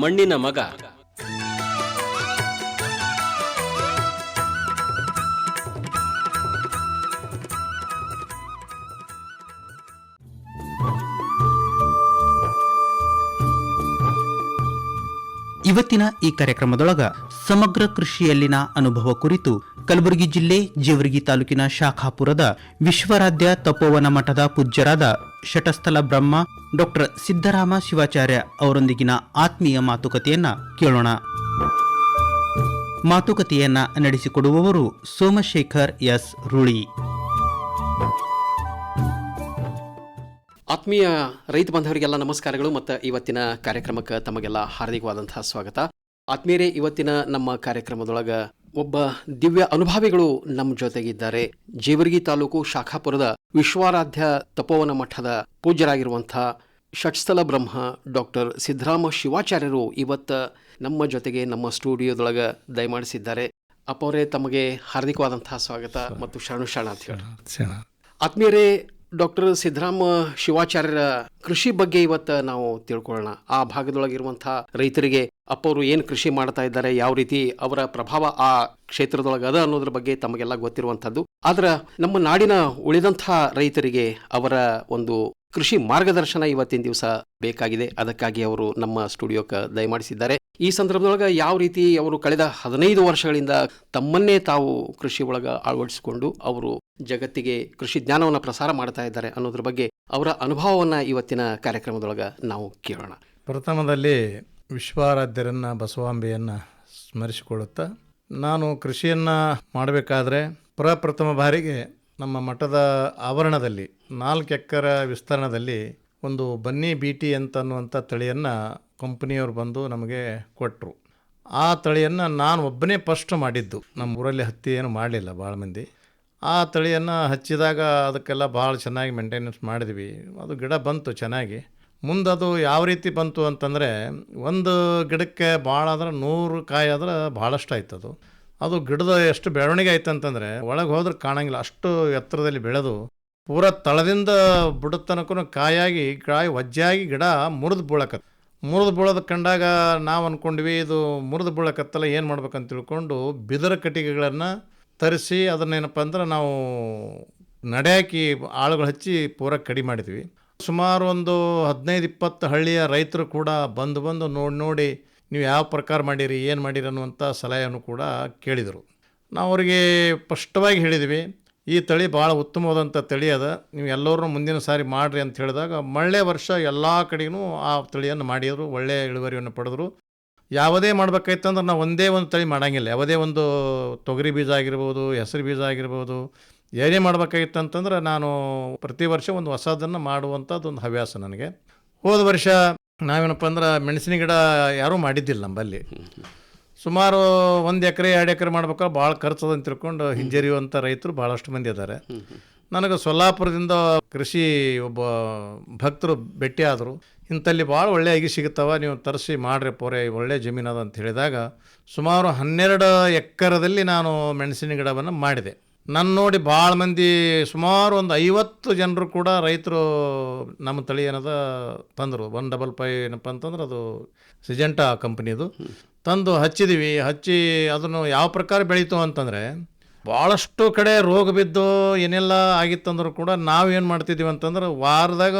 ಮಣ್ಣಿನ ಮಗ. ಇವತ್ತಿನ ಈ ಕಾರ್ಯಕ್ರಮದೊಳಗ ಸಮಗ್ರ ಕೃಷಿಯಲ್ಲಿನ ಅನುಭವ ಕುರಿತು ಕಲಬುರಗಿ ಜಿಲ್ಲೆ ಜೇವರ್ಗಿ ತಾಲೂಕಿನ ಶಾಖಾಪುರದ ವಿಶ್ವರಾಧ್ಯ ತಪೋವನ ಮಠದ ಪೂಜ್ಯರಾದ ಶಟಸ್ಥಲ ಬ್ರಹ್ಮ ಡಾಕ್ಟರ್ ಸಿದ್ದರಾಮ ಶಿವಾಚಾರ್ಯ ಅವರೊಂದಿಗಿನ ಆತ್ಮೀಯ ಮಾತುಕತೆಯನ್ನ ಕೇಳೋಣ. ಮಾತುಕತೆಯನ್ನ ನಡೆಸಿಕೊಡುವವರು ಸೋಮಶೇಖರ್ ಎಸ್. ರೂಳಿ. ಆತ್ಮೀಯ ರೈತ ಬಾಂಧವರಿಗೆಲ್ಲ ನಮಸ್ಕಾರಗಳು ಮತ್ತು ಇವತ್ತಿನ ಕಾರ್ಯಕ್ರಮಕ್ಕೆ ತಮಗೆಲ್ಲ ಹಾರ್ದಿಕವಾದಂತಹ ಸ್ವಾಗತ. ಆತ್ಮೀಯರೇ, ಇವತ್ತಿನ ನಮ್ಮ ಕಾರ್ಯಕ್ರಮದೊಳಗ ಒಬ್ಬ ದಿವ್ಯ ಅನುಭಾವಿಗಳು ನಮ್ಮ ಜೊತೆಗಿದ್ದಾರೆ. ಜೇವರ್ಗಿ ತಾಲೂಕು ಶಾಖಾಪುರದ ವಿಶ್ವಾರಾಧ್ಯ ತಪೋವನ ಮಠದ ಪೂಜ್ಯರಾಗಿರುವಂಥ ಷಟ್ಸ್ಥಲ ಬ್ರಹ್ಮ ಡಾಕ್ಟರ್ ಸಿದ್ದರಾಮ ಶಿವಾಚಾರ್ಯರು ಇವತ್ತ ನಮ್ಮ ಜೊತೆಗೆ ನಮ್ಮ ಸ್ಟುಡಿಯೋದೊಳಗೆ ದಯಮಾಡಿಸಿದ್ದಾರೆ. ಅಪ್ಪವರೇ ತಮಗೆ ಹಾರ್ದಿಕವಾದಂತಹ ಸ್ವಾಗತ ಮತ್ತು ಶರಣು ಶರಣ ಅಂತ ಹೇಳಿ ಆತ್ಮೀಯರೇ ಡಾಕ್ಟರ್ ಸಿದ್ದರಾಮ ಶಿವಾಚಾರ್ಯರ ಕೃಷಿ ಬಗ್ಗೆ ಇವತ್ತು ನಾವು ತಿಳ್ಕೊಳ್ಳೋಣ. ಆ ಭಾಗದೊಳಗಿರುವಂಥ ರೈತರಿಗೆ ಅಪ್ಪವರು ಏನು ಕೃಷಿ ಮಾಡ್ತಾ ಇದ್ದಾರೆ, ಯಾವ ರೀತಿ ಅವರ ಪ್ರಭಾವ ಆ ಕ್ಷೇತ್ರದೊಳಗೆ ಅದ ಅನ್ನೋದ್ರ ಬಗ್ಗೆ ತಮಗೆಲ್ಲ ಗೊತ್ತಿರುವಂಥದ್ದು. ಆದ್ರೆ ನಮ್ಮ ನಾಡಿನ ಉಳಿದಂಥ ರೈತರಿಗೆ ಅವರ ಒಂದು ಕೃಷಿ ಮಾರ್ಗದರ್ಶನ ಇವತ್ತಿನ ದಿವಸ ಬೇಕಾಗಿದೆ. ಅದಕ್ಕಾಗಿ ಅವರು ನಮ್ಮ ಸ್ಟುಡಿಯೋಕ್ಕೆ ದಯಮಾಡಿಸಿದ್ದಾರೆ. ಈ ಸಂದರ್ಭದೊಳಗೆ ಯಾವ ರೀತಿ ಅವರು ಕಳೆದ ಹದಿನೈದು ವರ್ಷಗಳಿಂದ ತಮ್ಮನ್ನೇ ತಾವು ಕೃಷಿ ಒಳಗೆ ಅಳವಡಿಸಿಕೊಂಡು ಅವರು ಜಗತ್ತಿಗೆ ಕೃಷಿ ಜ್ಞಾನವನ್ನು ಪ್ರಸಾರ ಮಾಡ್ತಾ ಇದ್ದಾರೆ ಅನ್ನೋದ್ರ ಬಗ್ಗೆ ಅವರ ಅನುಭವವನ್ನು ಇವತ್ತಿನ ಕಾರ್ಯಕ್ರಮದೊಳಗೆ ನಾವು ಕೇಳೋಣ. ಪ್ರಥಮದಲ್ಲಿ ವಿಶ್ವಾರಾಧ್ಯರನ್ನು ಬಸವಾಂಬೆಯನ್ನು ಸ್ಮರಿಸಿಕೊಳ್ಳುತ್ತಾ, ನಾನು ಕೃಷಿಯನ್ನು ಮಾಡಬೇಕಾದ್ರೆ ಪ್ರಪ್ರಥಮ ಬಾರಿಗೆ ನಮ್ಮ ಮಠದ ಆವರಣದಲ್ಲಿ ನಾಲ್ಕು ಎಕರೆ ವಿಸ್ತರಣದಲ್ಲಿ ಒಂದು ಬನ್ನಿ ಬೀಟಿ ಟಿ ಅಂತ ಅನ್ನುವಂಥ ತಳಿಯನ್ನು ಕಂಪನಿಯವರು ಬಂದು ನಮಗೆ ಕೊಟ್ಟರು ಆ ತಳಿಯನ್ನು ನಾನು ಒಬ್ಬನೇ ಫಸ್ಟ್ ಮಾಡಿದ್ದು. ನಮ್ಮ ಊರಲ್ಲಿ ಹತ್ತಿ ಏನು ಮಾಡಲಿಲ್ಲ ಭಾಳ ಮಂದಿ. ಆ ತಳಿಯನ್ನು ಹಚ್ಚಿದಾಗ ಅದಕ್ಕೆಲ್ಲ ಭಾಳ ಚೆನ್ನಾಗಿ ಮೇಂಟೆನೆನ್ಸ್ ಮಾಡಿದ್ವಿ. ಅದು ಗಿಡ ಬಂತು ಚೆನ್ನಾಗಿ. ಮುಂದೆ ಅದು ಯಾವ ರೀತಿ ಬಂತು ಅಂತಂದರೆ, ಒಂದು ಗಿಡಕ್ಕೆ ಭಾಳ ಅಂದ್ರೆ ನೂರು ಕಾಯಿ ಆದ್ರೆ ಭಾಳಷ್ಟು ಆಯ್ತು ಅದು. ಅದು ಗಿಡದ ಎಷ್ಟು ಬೆಳವಣಿಗೆ ಆಯ್ತು ಅಂತಂದರೆ, ಒಳಗೆ ಹೋದ್ರೆ ಕಾಣಂಗಿಲ್ಲ. ಅಷ್ಟು ಎತ್ತರದಲ್ಲಿ ಬೆಳೆದು, ಪೂರ ತಳದಿಂದ ಬಿಡುತ್ತನಕ್ಕೂ ತನಕ ಕಾಯಾಗಿ, ಕಾಯಿ ವಜ್ಜಾಗಿ ಗಿಡ ಮುರಿದು ಬೀಳಕತ್ತ. ಮುರಿದು ಬೀಳೋದು ಕಂಡಾಗ ನಾವು ಅಂದ್ಕೊಂಡ್ವಿ ಇದು ಮುರಿದು ಬೀಳಕತ್ತಲ್ಲ ಏನು ಮಾಡ್ಬೇಕಂತ ತಿಳ್ಕೊಂಡು ಬಿದರ ಕಟ್ಟಿಗೆಗಳನ್ನು ತರಿಸಿ ಅದನ್ನೇನಪ್ಪ ಅಂದ್ರೆ ನಾವು ನಡೆಯಾಕಿ ಆಳುಗಳು ಹಚ್ಚಿ ಪೂರ ಕಡಿಮೆ ಮಾಡಿದ್ವಿ. ಸುಮಾರು ಒಂದು ಹದಿನೈದು, ಇಪ್ಪತ್ತು ಹಳ್ಳಿಯ ರೈತರು ಕೂಡ ಬಂದು ಬಂದು ನೋಡಿ ನೋಡಿ ನೀವು ಯಾವ ಪ್ರಕಾರ ಮಾಡಿರಿ, ಏನು ಮಾಡಿರಿ ಅನ್ನುವಂಥ ಸಲಹೆಯನ್ನು ಕೂಡ ಕೇಳಿದರು. ನಾವು ಅವರಿಗೆ ಸ್ಪಷ್ಟವಾಗಿ ಹೇಳಿದ್ವಿ. ಈ ತಳಿ ಭಾಳ ಉತ್ತಮವಾದಂಥ ತಳಿ ಅದ. ನೀವು ಎಲ್ಲರೂ ಮುಂದಿನ ಸಾರಿ ಮಾಡಿರಿ ಅಂತ ಹೇಳಿದಾಗ ಮಳೆ ವರ್ಷ ಎಲ್ಲ ಕಡೆಗೂ ಆ ತಳಿಯನ್ನು ಮಾಡಿದರು ಒಳ್ಳೆಯ ಇಳುವರಿಯನ್ನು ಪಡೆದರು. ಯಾವುದೇ ಮಾಡಬೇಕಾಯ್ತಂದ್ರೆ ನಾವು ಒಂದೇ ಒಂದು ತಳಿ ಮಾಡೋಂಗಿಲ್ಲ. ಯಾವುದೇ ಒಂದು ತೊಗರಿ ಬೀಜ ಆಗಿರ್ಬೋದು, ಹೆಸರು ಬೀಜ ಆಗಿರ್ಬೋದು, ಏನೇ ಮಾಡ್ಬೇಕಾಗಿತ್ತು ಅಂತಂದ್ರೆ ನಾನು ಪ್ರತಿ ವರ್ಷ ಒಂದು ಹೊಸದನ್ನು ಮಾಡುವಂಥದ್ದು ಒಂದು ಹವ್ಯಾಸ ನನಗೆ. ಹೋದ ವರ್ಷ ನಾವೇನಪ್ಪ ಅಂದ್ರೆ ಮೆಣಸಿನ ಗಿಡ ಯಾರೂ ಮಾಡಿದ್ದಿಲ್ಲ ನಮ್ಮಲ್ಲಿ ಸುಮಾರು ಒಂದು ಎಕರೆ ಎರಡು ಎಕರೆ ಮಾಡ್ಬೇಕಾದ್ರೆ ಭಾಳ ಖರ್ಚು ಅಂತ ತಿಳ್ಕೊಂಡು ಹಿಂಜರಿಯುವಂಥ ರೈತರು ಭಾಳಷ್ಟು ಮಂದಿ ಇದ್ದಾರೆ ನನಗೆ ಸೊಲ್ಲಾಪುರದಿಂದ ಕೃಷಿ ಒಬ್ಬ ಭಕ್ತರು ಭೇಟಿ ಆದರು. ಇಂಥಲ್ಲಿ ಭಾಳ ಒಳ್ಳೆ ಅಗಿ ಸಿಗುತ್ತವ ನೀವು ತರಿಸಿ ಮಾಡ್ರಿ ಪೋರೆ ಒಳ್ಳೆ ಜಮೀನು ಅದ ಅಂತ ಹೇಳಿದಾಗ ಸುಮಾರು ಹನ್ನೆರಡು ಎಕರೆದಲ್ಲಿ ನಾನು ಮೆಣಸಿನ ಗಿಡವನ್ನು ಮಾಡಿದೆ. ನನ್ನ ನೋಡಿ ಭಾಳ ಮಂದಿ ಸುಮಾರು ಒಂದು ಐವತ್ತು ಜನರು ಕೂಡ ರೈತರು ನಮ್ಮ ತಳಿ ಏನದ ತಂದರು. ಒನ್ ಡಬಲ್ ಫೈ ಏನಪ್ಪ ಅಂತಂದ್ರೆ ಅದು ಸಿಜೆಂಟಾ ಕಂಪ್ನಿದು ತಂದು ಹಚ್ಚಿದೀವಿ ಹಚ್ಚಿ ಅದನ್ನು ಯಾವ ಪ್ರಕಾರ ಬೆಳೀತು ಅಂತಂದರೆ ಭಾಳಷ್ಟು ಕಡೆ ರೋಗ ಬಿದ್ದು ಏನೆಲ್ಲ ಆಗಿತ್ತಂದ್ರೂ ಕೂಡ ನಾವು ಏನು ಮಾಡ್ತಿದ್ದೀವಿ ಅಂತಂದ್ರೆ ವಾರದಾಗ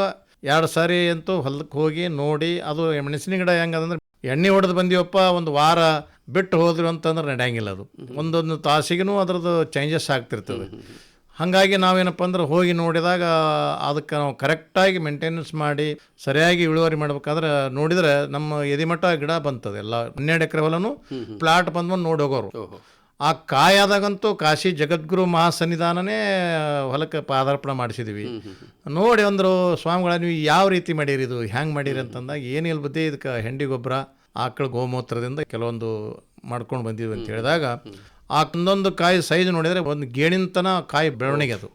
ಎರಡು ಸಾರಿ ಅಂತೂ ಹೊಲಕ್ಕೆ ಹೋಗಿ ನೋಡಿ ಅದು ಮೆಣಸಿನ ಗಿಡ ಹೆಂಗದಂದ್ರೆ ಎಣ್ಣೆ ಹೊಡೆದು ಬಂದೀವಪ್ಪ ಒಂದು ವಾರ ಬಿಟ್ಟು ಹೋದ್ರು ಅಂತಂದ್ರೆ ನಡೆಯಂಗಿಲ್ಲ ಅದು. ಒಂದೊಂದು ತಾಸಿಗೂ ಅದರದ್ದು ಚೇಂಜಸ್ ಆಗ್ತಿರ್ತದೆ. ಹಾಗಾಗಿ ನಾವೇನಪ್ಪ ಅಂದ್ರೆ ಹೋಗಿ ನೋಡಿದಾಗ ಅದಕ್ಕೆ ನಾವು ಕರೆಕ್ಟಾಗಿ ಮೇಂಟೆನೆನ್ಸ್ ಮಾಡಿ ಸರಿಯಾಗಿ ಇಳುವರಿ ಮಾಡ್ಬೇಕಾದ್ರೆ ನೋಡಿದ್ರೆ ನಮ್ಮ ಎದಿಮಠ ಗಿಡ ಬಂತದೆ ಎಲ್ಲ ಹನ್ನೆರಡು ಎಕರೆ ಹೊಲನು ಪ್ಲಾಟ್ ಬಂದ್ಬಂದು ನೋಡಿ ಹೋಗೋರು. ಆ ಕಾಯಾದಾಗಂತೂ ಕಾಶಿ ಜಗದ್ಗುರು ಮಹಾಸನ್ನಿಧಾನನೇ ಹೊಲಕ್ಕೆ ಪಾದಾರ್ಪಣೆ ಮಾಡಿಸಿದ್ವಿ. ನೋಡಿ ಅಂದರು ಸ್ವಾಮಿಗಳ ನೀವು ಯಾವ ರೀತಿ ಮಾಡೀರಿ ಇದು? ಹ್ಯಾಂಗೆ ಮಾಡೀರಿ? ಅಂತಂದಾಗ ಏನಿಲ್ಲ ಬುದ್ಧಿ ಇದಕ್ಕೆ ಹೆಂಡಿ ಗೊಬ್ಬರ ಆಕಳ ಗೋಮೂತ್ರದಿಂದ ಕೆಲವೊಂದು ಮಾಡ್ಕೊಂಡು ಬಂದಿದ್ವಿ ಅಂತ ಹೇಳಿದಾಗ ಆ ಒಂದೊಂದು ಕಾಯಿ ಸೈಜ್ ನೋಡಿದರೆ ಒಂದು ಗೇಣಿಂತನ ಕಾಯಿ ಬೆಳವಣಿಗೆ ಅದು.